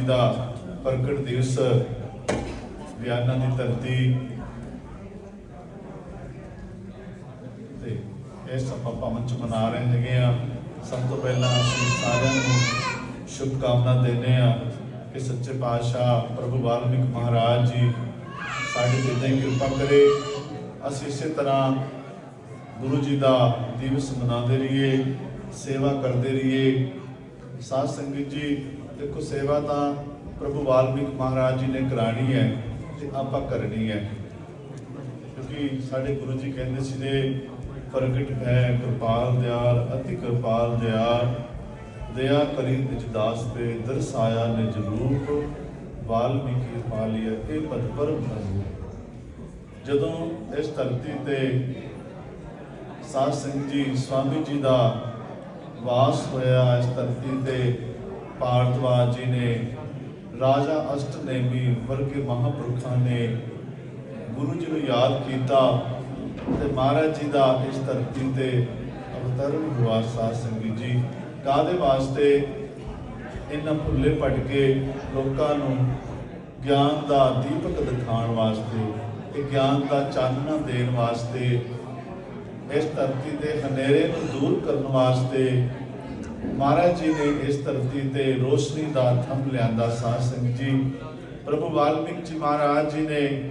ਦਾ ਪ੍ਰਗਟ ਦਿਵਸ ਵਿਆਨਾਂ ਦੀ ਧਰਤੀ ਤੇ ਇਸ ਆਪਾਂ ਭਵਨ ਚ ਮਨਾ ਰਹੇ ਹੈਗੇ ਆ। ਸਭ ਤੋਂ ਪਹਿਲਾਂ ਅਸੀਂ ਸਾਰਿਆਂ ਨੂੰ ਸ਼ੁਭ ਕਾਮਨਾ ਦਿੰਦੇ ਆ ਕਿ ਸੱਚੇ ਪਾਤਸ਼ਾਹ ਪ੍ਰਭੂ ਵਾਲਮੀਕ ਮਹਾਰਾਜ ਜੀ ਸਾਡੇ ਤੇ ਇਦਾਂ ਕਿਰਪਾ ਕਰੇ। ਅਸੀਂ ਇਸੇ ਤਰ੍ਹਾਂ ਗੁਰੂ ਜੀ ਦਾ ਦਿਵਸ ਮਨਾਉਂਦੇ ਰਹੀਏ, ਸੇਵਾ ਕਰਦੇ ਰਹੀਏ। ਸਾਧ ਸੰਗਤ ਜੀ ਦੇਖੋ, ਸੇਵਾ ਤਾਂ ਪ੍ਰਭੂ ਵਾਲਮੀਕ ਮਹਾਰਾਜ ਜੀ ਨੇ ਕਰਾਣੀ ਹੈ ਤੇ ਆਪਾਂ ਕਰਨੀ ਹੈ। ਕਿਉਂਕਿ ਸਾਡੇ ਗੁਰੂ ਜੀ ਕਹਿੰਦੇ ਸੀ ਨੇ ਪ੍ਰਗਟ ਹੈ ਕਿਰਪਾਲ ਦਿਆਲ, ਅਤੀ ਕਿਰਪਾਲ ਦਿਆਲ। ਦਇਆ ਕਰੀ ਨਿਜ ਦਾਸ ਤੇ, ਦਰਸਾਇਆ ਨੇ ਰੂਪ। ਵਾਲਮੀਕੀ ਪਾਲਿਆ ਇਹ ਪਦ ਪਰਮ ਪ੍ਰਭੂ। ਜਦੋਂ ਇਸ ਧਰਤੀ ਤੇ ਸਾਧ ਸਿੰਘ ਜੀ, ਸਵਾਮੀ ਜੀ ਦਾ ਵਾਸ ਹੋਇਆ ਇਸ ਧਰਤੀ ਤੇ ਭਾਰਤਵਾਜ ਜੀ ਨੇ, ਰਾਜਾ ਅਸ਼ਟਨੇਮੀ ਵਰਗੇ ਮਹਾਂਪੁਰਖਾਂ ਨੇ ਗੁਰੂ ਜੀ ਨੂੰ ਯਾਦ ਕੀਤਾ ਤੇ ਮਹਾਰਾਜ ਜੀ ਦਾ ਇਸ ਧਰਤੀ ਤੇ ਅਵਤਰਨ ਹੁਆ ਸਾਧ ਸੰਗਤ ਜੀ। ਕਾਦੇ ਵਾਸਤੇ ਇਹਨਾਂ ਭੁੱਲੇ ਭਟਕੇ ਲੋਕਾਂ ਨੂੰ ਗਿਆਨ ਦਾ ਦੀਪਕ ਦਿਖਾਉਣ ਵਾਸਤੇ ਤੇ ਗਿਆਨ ਦਾ ਚਾਨਣਾ ਦੇਣ ਵਾਸਤੇ ਇਸ ਧਰਤੀ ਦੇ ਹਨੇਰੇ ਨੂੰ ਦੂਰ ਕਰਨ ਵਾਸਤੇ ਮਹਾਰਾਜ ਜੀ ਨੇ ਇਸ ਧਰਤੀ ਤੇ ਰੋਸ਼ਨੀ ਦਾ ਥੰਮ ਲਿਆਂਦਾ ਸਾਧ ਸੰਗਤ ਜੀ। ਪ੍ਰਭੂ ਵਾਲਮੀਕ ਜੀ ਮਹਾਰਾਜ ਜੀ ਨੇ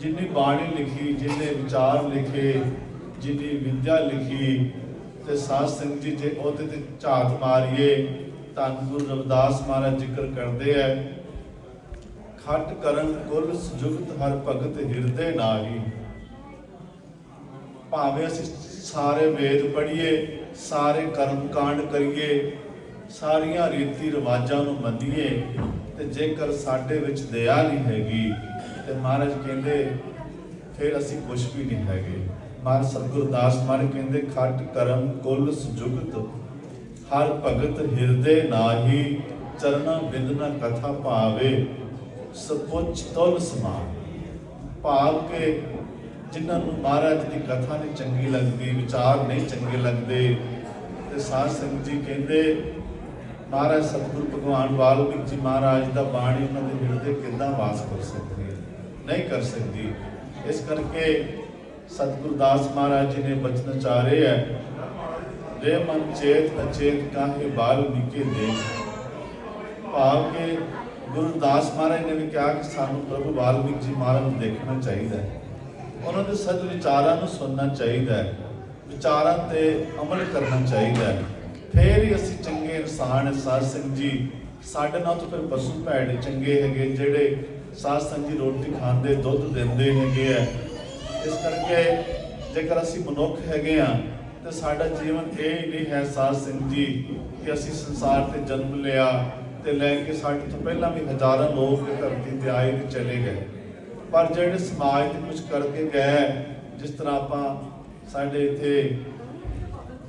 ਜਿੰਨੀ ਬਾਣੀ ਲਿਖੀ, ਜਿੰਨੇ ਵਿਚਾਰ ਲਿਖੇ, ਜਿੰਨੀ ਵਿਦਿਆ ਲਿਖੀ ਤੇ ਸਾਧ ਸੰਗਤ ਜੀ ਜੇ ਉਹਦੇ ਤੇ ਝਾਤ ਮਾਰੀਏ ਤਾਂ ਗੁਰੂ ਰਵਿਦਾਸ ਮਹਾਰਾਜ ਜ਼ਿਕਰ ਕਰਦੇ ਐ। ਖੱਟ ਕਰਨ ਕੁਲ ਸੁਜੁਗਤ ਹਰ ਭਗਤ ਹਿਰਦੇ ਨਾਹੀ। ਭਾਵੇਂ ਅਸੀਂ ਸਾਰੇ ਵੇਦ ਪੜ੍ਹੀਏ ਸਾਰੇ ਕਰਮ ਕਾਂਡ ਕਰੀਏ, ਸਾਰੀਆਂ ਰੀਤੀ ਰਿਵਾਜਾਂ ਨੂੰ ਮੰਨੀਏ, ਤੇ ਜੇਕਰ ਸਾਡੇ ਵਿੱਚ ਦਇਆ ਨਹੀਂ ਹੈਗੀ, ਤੇ ਮਹਾਰਾਜ ਕਹਿੰਦੇ, ਫਿਰ ਅਸੀਂ ਕੁਝ ਵੀ ਨਹੀਂ ਹੈਗੇ। ਮਹਾਰਾਜ ਸਤਿਗੁਰਦਾਸ ਮਹਾਰਾਜ ਕਹਿੰਦੇ, ਖੱਟ ਕਰਮ ਕੁੱਲ ਸੁਜੁਗਤ, ਹਰ ਭਗਤ ਹਿਰਦੇ ਨਾਹੀ, ਚਰਨਾ ਬਿੰਦਨਾ ਕਥਾ ਭਾਵੇ, ਸਪੁੱਚ ਤੁਲ ਸਮਾਨ। ਭਾਵ ਕੇ ਜਿਨ੍ਹਾਂ ਨੂੰ ਮਹਾਰਾਜ ਦੀ ਕਥਾ ਨਹੀਂ ਚੰਗੀ ਲੱਗਦੀ, ਵਿਚਾਰ ਨਹੀਂ ਚੰਗੇ ਲੱਗਦੇ, ਤੇ ਸਾਧ ਸੰਗਤ ਜੀ ਕਹਿੰਦੇ, ਮਹਾਰਾਜ ਸਤਿਗੁਰੂ ਭਗਵਾਨ ਵਾਲਮੀਕ ਜੀ ਮਹਾਰਾਜ ਦਾ ਬਾਣੀ ਉਹਨਾਂ ਦੇ ਹਿਰਦੇ ਕਿੱਦਾਂ ਵਾਸ ਕਰ ਸਕਦੀ ਹੈ? ਨਹੀਂ ਕਰ ਸਕਦੀ। ਇਸ ਕਰਕੇ ਸਤਿਗੁਰੂ ਦਾਸ ਮਹਾਰਾਜ ਜੀ ਨੇ ਬਚਨ ਚਾਰੇ ਹੈ ਦੇ ਮਨ ਚੇਤ ਅਚੇਤ ਕਾਹੇ ਬਾਲਮੀਕੇ ਦੇ ਭਾਵ ਕੇ ਗੁਰੂਦਾਸ ਮਹਾਰਾਜ ਨੇ ਵੀ ਕਿਹਾ ਕਿ ਸਾਨੂੰ ਪ੍ਰਭੂ ਵਾਲਮੀਕ ਜੀ ਮਹਾਰਾਜ ਨੂੰ ਦੇਖਣਾ ਚਾਹੀਦਾ ਹੈ। ਉਹਨਾਂ ਦੇ ਸੱਚ ਵਿਚਾਰਾਂ ਨੂੰ ਸੁਣਨਾ ਚਾਹੀਦਾ ਹੈ ਵਿਚਾਰਾਂ ਤੇ ਅਮਲ ਕਰਨਾ ਚਾਹੀਦਾ ਹੈ। ਫੇਰ ਹੀ ਅਸੀਂ ਚੰਗੇ ਇਨਸਾਨ ਹਾਂ, ਸਾਧ ਸੰਗਤ ਜੀ। ਸਾਡੇ ਨਾਲ ਤੋਂ ਫਿਰ ਪਸ਼ੂ ਭੈੜੇ ਚੰਗੇ ਹੈਗੇ ਜਿਹੜੇ ਸਾਧ ਸੰਗਤ ਜੀ ਰੋਟੀ ਖਾਂਦੇ ਦੁੱਧ ਦਿੰਦੇ ਹੈਗੇ ਆ ਇਸ ਕਰਕੇ ਜੇਕਰ ਅਸੀਂ ਮਨੁੱਖ ਹੈਗੇ ਆ ਤੇ ਸਾਡਾ ਜੀਵਨ ਇਹ ਹੀ ਨਹੀਂ ਹੈ ਸਾਧ ਸਿੰਘ ਜੀ ਕਿ ਅਸੀਂ ਸੰਸਾਰ ਤੇ ਜਨਮ ਲਿਆ ਤੇ ਲੈ ਕੇ ਸਾਡੇ ਤੋਂ ਪਹਿਲਾਂ ਵੀ ਹਜ਼ਾਰਾਂ ਲੋਕ ਇਹ ਧਰਤੀ ਤੇ ਆਏ ਤੇ ਚਲੇ ਗਏ। ਪਰ ਜਿਹੜੇ ਸਮਾਜ ਤੇ ਕੁਝ ਕਰਕੇ ਗਏ ਜਿਸ ਤਰ੍ਹਾਂ ਆਪਾਂ ਸਾਡੇ ਇੱਥੇ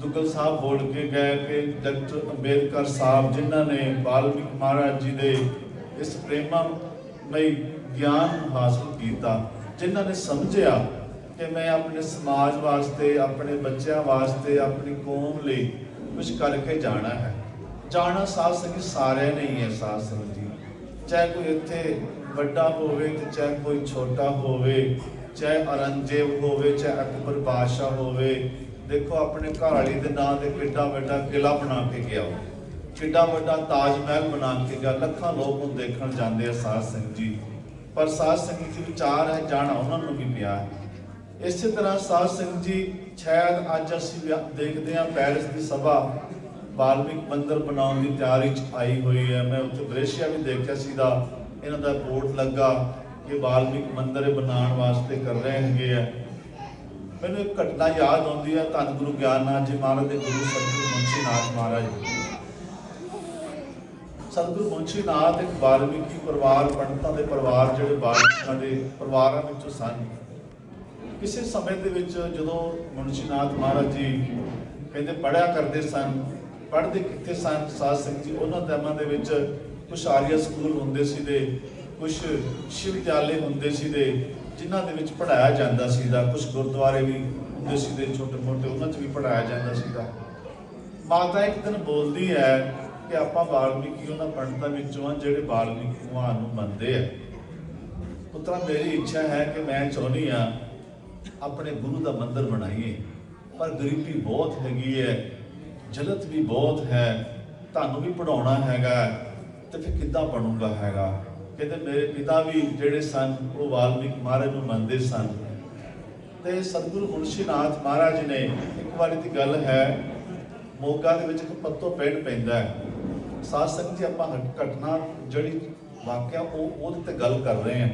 ਦੁੱਗਲ ਸਾਹਿਬ ਬੋਲ ਕੇ ਗਏ ਕਿ ਡਾਕਟਰ ਅੰਬੇਦਕਰ ਸਾਹਿਬ ਜਿਨ੍ਹਾਂ ਨੇ ਵਾਲਮੀਕ ਮਹਾਰਾਜ ਜੀ ਦੇ ਇਸ ਪ੍ਰੇਮਮਈ ਗਿਆਨ ਹਾਸਲ ਕੀਤਾ, ਜਿਨ੍ਹਾਂ ਨੇ ਸਮਝਿਆ ਕਿ ਮੈਂ ਆਪਣੇ ਸਮਾਜ ਵਾਸਤੇ, ਆਪਣੇ ਬੱਚਿਆਂ ਵਾਸਤੇ, ਆਪਣੀ ਕੌਮ ਲਈ ਕੁਝ ਕਰਕੇ ਜਾਣਾ ਹੈ। ਜਾਣਾ ਸਾਧ ਸੰਗਤ ਸਾਰਿਆਂ ਨੇ ਹੀ ਹੈ ਸਾਧ ਸੰਗਤ ਜੀ। ਚਾਹੇ ਕੋਈ ਇੱਥੇ ਵੱਡਾ ਹੋਵੇ ਤੇ ਚਾਹੇ ਕੋਈ ਛੋਟਾ ਹੋਵੇ, ਚਾਹੇ ਔਰੰਗਜ਼ੇਬ ਹੋਵੇ, ਚਾਹੇ ਅਕਬਰ ਬਾਦਸ਼ਾਹ ਹੋਵੇ, ਦੇਖੋ ਆਪਣੇ ਘਰ ਵਾਲੀ ਦੇ ਨਾਂ ਤੇ ਕਿੱਡਾ ਵੱਡਾ ਕਿਲਾ ਬਣਾ ਕੇ ਗਿਆ ਕਿੱਡਾ ਵੱਡਾ ਤਾਜ ਮਹਿਲ ਬਣਾ ਕੇ ਗਿਆ। ਲੱਖਾਂ ਲੋਕ ਉਹਨੂੰ ਦੇਖਣ ਜਾਂਦੇ ਆ ਸਾਧ ਸਿੰਘ ਜੀ। ਪਰ ਸਾਧ ਸਿੰਘ ਜੀ ਵਿਚਾਰ ਹੈ, ਜਾਣਾ ਉਹਨਾਂ ਨੂੰ ਵੀ ਪਿਆ ਹੈ। ਇਸੇ ਤਰ੍ਹਾਂ ਸਾਧ ਸਿੰਘ ਜੀ, ਸ਼ਾਇਦ ਅੱਜ ਅਸੀਂ ਵਿਆ- ਦੇਖਦੇ ਹਾਂ ਪੈਰਿਸ ਦੀ ਸਭਾ ਵਾਲਮੀਕ ਮੰਦਰ ਬਣਾਉਣ ਦੀ ਤਿਆਰੀ 'ਚ ਆਈ ਹੋਈ ਹੈ। ਮੈਂ ਉੱਥੇ ਦ੍ਰਿਸ਼ ਵੀ ਦੇਖਿਆ ਸੀਗਾ। ਇਹਨਾਂ ਦਾ ਬੋਰਡ ਲੱਗਾ ਕਿ ਵਾਲਮੀਕ ਮੰਦਿਰ ਬਣਾਉਣ ਵਾਸਤੇ ਕਰ ਰਹੇ ਹੈਗੇ ਆ। ਮੈਨੂੰ ਇੱਕ ਘਟਨਾ ਯਾਦ ਆਉਂਦੀ ਹੈ ਧੰਨ ਗੁਰੂ ਗਿਆਨਨਾਥ ਜੀ ਮਹਾਰਾਜ ਦੇ ਗੁਰੂ ਸਤਿਗੁਰੂ ਮੁੰਸ਼ੀ ਨਾਥ ਮਹਾਰਾਜ ਸਤਿਗੁਰੂ ਮੁੰਸ਼ੀ ਨਾਥ ਇੱਕ ਵਾਲਮੀਕੀ ਪਰਿਵਾਰ, ਪੰਡਤਾਂ ਦੇ ਪਰਿਵਾਰ ਜਿਹੜੇ ਵਾਲਮੀਕਾਂ ਦੇ ਪਰਿਵਾਰਾਂ ਵਿੱਚੋਂ ਸਨ। ਕਿਸੇ ਸਮੇਂ ਦੇ ਵਿੱਚ ਜਦੋਂ ਮੁੰਸ਼ੀ ਨਾਥ ਮਹਾਰਾਜ ਜੀ ਕਹਿੰਦੇ ਪੜਿਆ ਕਰਦੇ ਸਨ, ਪੜ੍ਹਦੇ ਕਿੱਥੇ ਸਨ, ਸਾਧ ਸਿੰਘ ਜੀ, ਉਹਨਾਂ ਟਾਈਮਾਂ ਦੇ ਵਿੱਚ ਕੁਝ ਆਰੀਆ ਸਕੂਲ ਹੁੰਦੇ ਸੀ ਦੇ ਕੁਝ ਸ਼ਿਵ ਵਿਦਿਆਲੇ ਹੁੰਦੇ ਸੀ ਦੇ ਜਿਨ੍ਹਾਂ ਦੇ ਵਿੱਚ ਪੜਾਇਆ ਜਾਂਦਾ ਸੀਗਾ ਕੁਝ ਗੁਰਦੁਆਰੇ ਵੀ ਹੁੰਦੇ ਸੀ ਦੇ ਛੋਟੇ ਮੋਟੇ ਉਹਨਾਂ 'ਚ ਵੀ ਪੜਾਇਆ ਜਾਂਦਾ ਸੀਗਾ। ਮਾਤਾ ਇੱਕ ਦਿਨ ਬੋਲਦੀ ਹੈ ਕਿ ਆਪਾਂ ਵਾਲਮੀਕੀ ਉਹਨਾਂ ਪੰਡਤਾਂ ਵਿੱਚੋਂ ਆ ਜਿਹੜੇ ਵਾਲਮੀਕੀ ਭਗਵਾਨ ਨੂੰ ਮੰਨਦੇ ਆ। ਪੁੱਤਰਾ, ਮੇਰੀ ਇੱਛਾ ਹੈ ਕਿ ਮੈਂ ਚਾਹੁੰਦੀ ਆ ਆਪਣੇ ਗੁਰੂ ਦਾ ਮੰਦਰ ਬਣਾਈਏ, ਪਰ ਗਰੀਬੀ ਬਹੁਤ ਹੈਗੀ ਹੈ, ਜਲਤ ਵੀ ਬਹੁਤ ਹੈ, ਤੁਹਾਨੂੰ ਵੀ ਪੜਾਉਣਾ ਹੈਗਾ। ਤੇ ਫਿਰ ਕਿੱਦਾਂ ਬਣੂਗਾ ਹੈਗਾ? ਕਹਿੰਦੇ ਮੇਰੇ ਪਿਤਾ ਵੀ ਜਿਹੜੇ ਸਨ, ਉਹ ਵਾਲਮੀਕ ਮਹਾਰਾਜ ਨੂੰ ਮੰਨਦੇ ਸਨ। ਤੇ ਸਤਿਗੁਰੂ ਮੁਨਸ਼ੀਨਾਥ ਮਹਾਰਾਜ ਨੇ ਇੱਕ ਵਾਰੀ ਦੀ ਗੱਲ ਹੈ, ਮੋਗਾ ਦੇ ਵਿੱਚ ਇੱਕ ਪੱਤੋ ਪਿੰਡ ਪੈਂਦਾ ਹੈ। ਸਾਧ ਸੰਗਤ ਜੀ, ਆਪਾਂ ਹਟ- ਘਟਨਾ ਜਿਹੜੀ ਵਾਕਿਆ ਉਹ ਉਹਦੇ ਤੇ ਗੱਲ ਕਰ ਰਹੇ ਹਾਂ।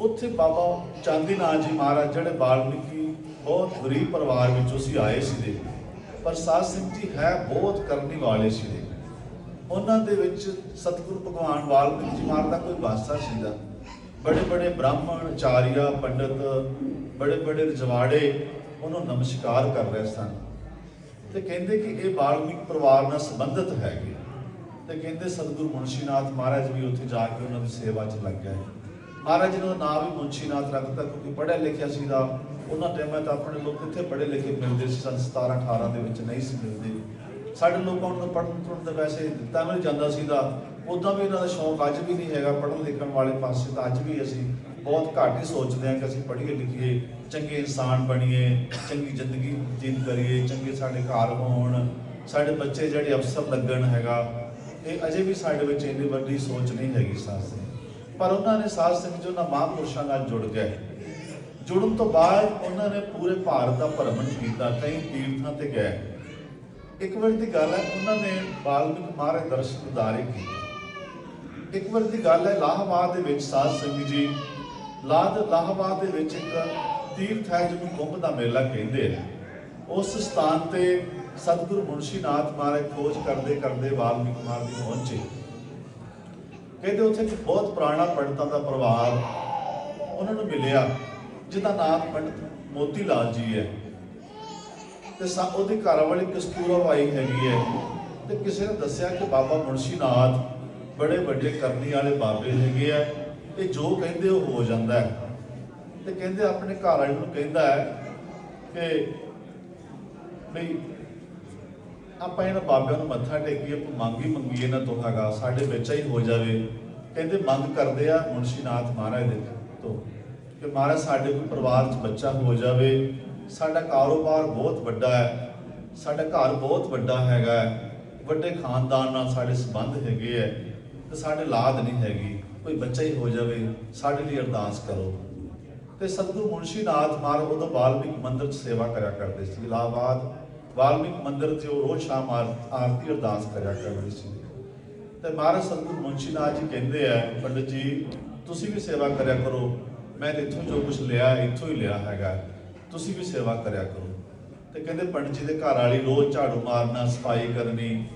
ਉੱਥੇ ਬਾਬਾ ਚਾਂਦੀ ਨਾਥ ਜੀ ਮਹਾਰਾਜ ਜਿਹੜੇ ਬਾਲਮੀਕੀ ਬਹੁਤ ਗਰੀਬ ਪਰਿਵਾਰ ਵਿੱਚੋਂ ਸੀ ਆਏ ਸੀ ਦੇ ਪਰ ਸਾਧ ਸਿੰਘ ਜੀ ਹੈ ਬਹੁਤ ਕਰਨੀ ਵਾਲੇ ਸੀ ਦੇ ਉਹਨਾਂ ਦੇ ਵਿੱਚ ਸਤਿਗੁਰੂ ਭਗਵਾਨ ਵਾਲਮੀਕੀ ਜੀ ਮਹਾਰਾਜ ਦਾ ਕੋਈ ਵਾਸਾ ਸੀਦਾ ਬੜੇ ਬੜੇ ਬ੍ਰਾਹਮਣ, ਆਚਾਰੀਆ, ਪੰਡਤ, ਬੜੇ ਬੜੇ ਰਜਵਾੜੇ ਉਹਨੂੰ ਨਮਸਕਾਰ ਕਰ ਰਹੇ ਸਨ। ਤੇ ਕਹਿੰਦੇ ਕਿ ਇਹ ਵਾਲਮੀਕ ਪਰਿਵਾਰ ਨਾਲ ਸੰਬੰਧਿਤ ਹੈਗੇ। ਤੇ ਕਹਿੰਦੇ ਸਤਿਗੁਰੂ ਮੁਨਸ਼ੀਨਾਥ ਮਹਾਰਾਜ ਵੀ ਉੱਥੇ ਜਾ ਕੇ ਉਹਨਾਂ ਦੀ ਸੇਵਾ 'ਚ ਲੱਗ ਗਏ। ਮਹਾਰਾਜ ਜੀ ਦਾ ਨਾਮ ਵੀ ਮੁਨਸ਼ੀਨਾਥ ਰੱਖਤਾ ਕਿਉਂਕਿ ਪੜ੍ਹਿਆ ਲਿਖਿਆ ਸੀਗਾ ਉਹਨਾਂ ਟਾਈਮਾਂ ਤਾਂ ਆਪਣੇ ਲੋਕ ਕਿੱਥੇ ਪੜ੍ਹੇ ਲਿਖੇ ਮਿਲਦੇ ਸੀ, ਸਨ 17 18 ਦੇ ਵਿੱਚ ਨਹੀਂ ਸੀ ਮਿਲਦੇ। ਸਾਡੇ ਲੋਕਾਂ ਨੂੰ ਪੜ੍ਹਨ ਤੁਰਨ ਦੇ ਵੈਸੇ ਦਿੱਤਾ ਵੀ ਨਹੀਂ ਜਾਂਦਾ ਸੀਗਾ। ਉਦਾਂ ਵੀ ਇਹਨਾਂ ਦਾ ਸ਼ੌਂਕ ਅੱਜ ਵੀ ਨਹੀਂ ਹੈਗਾ ਪੜ੍ਹਨ ਲਿਖਣ ਵਾਲੇ ਪਾਸੇ, ਤਾਂ ਅੱਜ ਵੀ ਅਸੀਂ ਬਹੁਤ ਘੱਟ ਹੀ ਸੋਚਦੇ ਹਾਂ ਕਿ ਅਸੀਂ ਪੜ੍ਹੀਏ ਲਿਖੀਏ, ਚੰਗੇ ਇਨਸਾਨ ਬਣੀਏ, ਚੰਗੀ ਜ਼ਿੰਦਗੀ ਬਤੀਤ ਕਰੀਏ, ਚੰਗੇ ਸਾਡੇ ਘਰ ਹੋਣ, ਸਾਡੇ ਬੱਚੇ ਜਿਹੜੇ ਅਫਸਰ ਲੱਗਣ ਹੈਗਾ, ਇਹ ਅਜੇ ਵੀ ਸਾਡੇ ਵਿੱਚ ਇੰਨੀ ਵੱਡੀ ਸੋਚ ਨਹੀਂ ਹੈਗੀ ਸਾਧ ਸਿੰਘ ਪਰ ਉਹਨਾਂ ਨੇ ਸਾਧ ਸਿੰਘ ਜੋ ਨਾ ਮਹਾਂਪੁਰਸ਼ਾਂ ਨਾਲ ਜੁੜ ਗਏ। ਜੁੜਨ ਤੋਂ ਬਾਅਦ ਉਹਨਾਂ ਨੇ ਪੂਰੇ ਭਾਰਤ ਦਾ ਭ੍ਰਮਣ ਕੀਤਾ, ਕਈ ਤੀਰਥਾਂ ਤੇ ਗਏ। ਇੱਕ ਵਾਰ ਦੀ ਗੱਲ ਹੈ, ਉਹਨਾਂ ਨੇ ਬਾਲਮੀਕ ਮਹਾਰਾਜ ਦਰਸ਼ਨ ਦਿਦਾਰੇ ਕੀਤੇ ਇੱਕ ਵਾਰ ਦੀ ਗੱਲ ਹੈ ਲਾਹਾਬਾਦ ਦੇ ਵਿੱਚ ਸਾਧ ਸੰਗਤ ਜੀ ਲਾਦ ਲਾਹਾਬਾਦ ਦੇ ਵਿੱਚ ਇੱਕ ਤੀਰਥ ਹੈ ਜਿਹਨੂੰ ਕੁੰਭ ਦਾ ਮੇਲਾ ਕਹਿੰਦੇ ਆ। ਉਸ ਸਥਾਨ ਤੇ ਸਤਿਗੁਰੂ ਮੁਨਸ਼ੀਨਾਥ ਮਹਾਰਾਜ ਖੋਜ ਕਰਦੇ ਕਰਦੇ ਵਾਲਮੀਕ ਮਹਾਰਾਜ ਜੀ ਪਹੁੰਚੇ। ਕਹਿੰਦੇ ਉੱਥੇ ਇੱਕ ਬਹੁਤ ਪੁਰਾਣਾ ਪੰਡਤਾਂ ਦਾ ਪਰਿਵਾਰ ਉਹਨਾਂ ਨੂੰ ਮਿਲਿਆ, ਜਿਹਦਾ ਨਾਮ ਪੰਡਤ ਮੋਤੀ ਲਾਲ ਜੀ ਹੈ। ਤੇ ਸਾ ਉਹਦੀ ਘਰ ਵਾਲੀ ਕਸਤੂਰਾ ਬਾਈ ਹੈਗੀ ਹੈ। ਤੇ ਕਿਸੇ ਨੇ ਦੱਸਿਆ ਕਿ ਬਾਬਾ ਮੁਨਸ਼ੀਨਾਥ ਬੜੇ ਵੱਡੇ ਕਰਨੀ ਵਾਲੇ ਬਾਬੇ ਹੈਗੇ ਆ ਤੇ ਜੋ ਕਹਿੰਦੇ ਉਹ ਹੋ ਜਾਂਦਾ ਹੈ। ਤੇ ਕਹਿੰਦੇ ਆਪਣੇ ਘਰ ਵਾਲੇ ਨੂੰ ਕਹਿੰਦਾ ਹੈ ਕਿ ਵੀ ਆਪਾਂ ਇਹਨਾਂ ਬਾਬਿਆਂ ਨੂੰ ਮੱਥਾ ਟੇਕੀਏ, ਆਪਾਂ ਮੰਗ ਹੀ ਮੰਗੀਏ ਨਾ ਤੋਂ ਹੈਗਾ, ਸਾਡੇ ਵਿੱਚ ਹੀ ਹੋ ਜਾਵੇ। ਕਹਿੰਦੇ ਮੰਗ ਕਰਦੇ ਆ ਮੁਨਸ਼ੀਨਾਥ ਮਹਾਰਾਜ ਦੇ ਤੋਂ ਕਿ ਮਹਾਰਾਜ ਸਾਡੇ ਕੋਈ ਪਰਿਵਾਰ 'ਚ ਬੱਚਾ ਹੋ ਜਾਵੇ ਸਾਡਾ ਕਾਰੋਬਾਰ ਬਹੁਤ ਵੱਡਾ ਹੈ। ਸਾਡਾ ਘਰ ਬਹੁਤ ਵੱਡਾ ਹੈਗਾ ਹੈ, ਵੱਡੇ ਖਾਨਦਾਨ ਨਾਲ ਸਾਡੇ ਸੰਬੰਧ ਹੈਗੇ ਹੈ। ਤੇ ਸਾਡੇ ਲਾਦ ਨਹੀਂ ਹੈਗੀ। ਕੋਈ ਬੱਚਾ ਹੀ ਹੋ ਜਾਵੇ ਸਾਡੇ ਲਈ ਅਰਦਾਸ ਕਰੋ। ਤੇ ਸਤਿਗੁਰੂ ਮੁਨਸ਼ੀਨਾਥ ਮਹਾਰਾਜ ਉਹਦਾ ਵਾਲਮੀਕ ਮੰਦਿਰ 'ਚ ਸੇਵਾ ਕਰਿਆ ਕਰਦੇ ਸੀ। ਇਲਾਹਾਬਾਦ ਵਾਲਮੀਕ ਮੰਦਿਰ 'ਚ ਉਹ ਰੋਜ਼ ਸ਼ਾਮ ਆਰ- ਆਰਤੀ ਅਰਦਾਸ ਕਰਿਆ ਕਰਦੇ ਸੀ। ਤੇ ਮਹਾਰਾਜ ਸਤਿਗੁਰੂ ਮੁਨਸ਼ੀਨਾਥ ਜੀ ਕਹਿੰਦੇ ਆ ਪੰਡਤ ਜੀ ਤੁਸੀਂ ਵੀ ਸੇਵਾ ਕਰਿਆ ਕਰੋ। ਮੈਂ ਤੇ ਇੱਥੋਂ ਜੋ ਕੁਝ ਲਿਆ ਇੱਥੋਂ ਹੀ ਲਿਆ ਹੈਗਾ। ਤੁਸੀਂ ਵੀ ਸੇਵਾ ਕਰਿਆ ਕਰੋ। ਤੇ ਕਹਿੰਦੇ ਪੰਡਿਤ ਜੀ ਦੇ ਘਰ ਵਾਲੀ ਰੋਜ਼ ਝਾੜੂ ਮਾਰਨਾ, ਸਫ਼ਾਈ ਕਰਨੀ।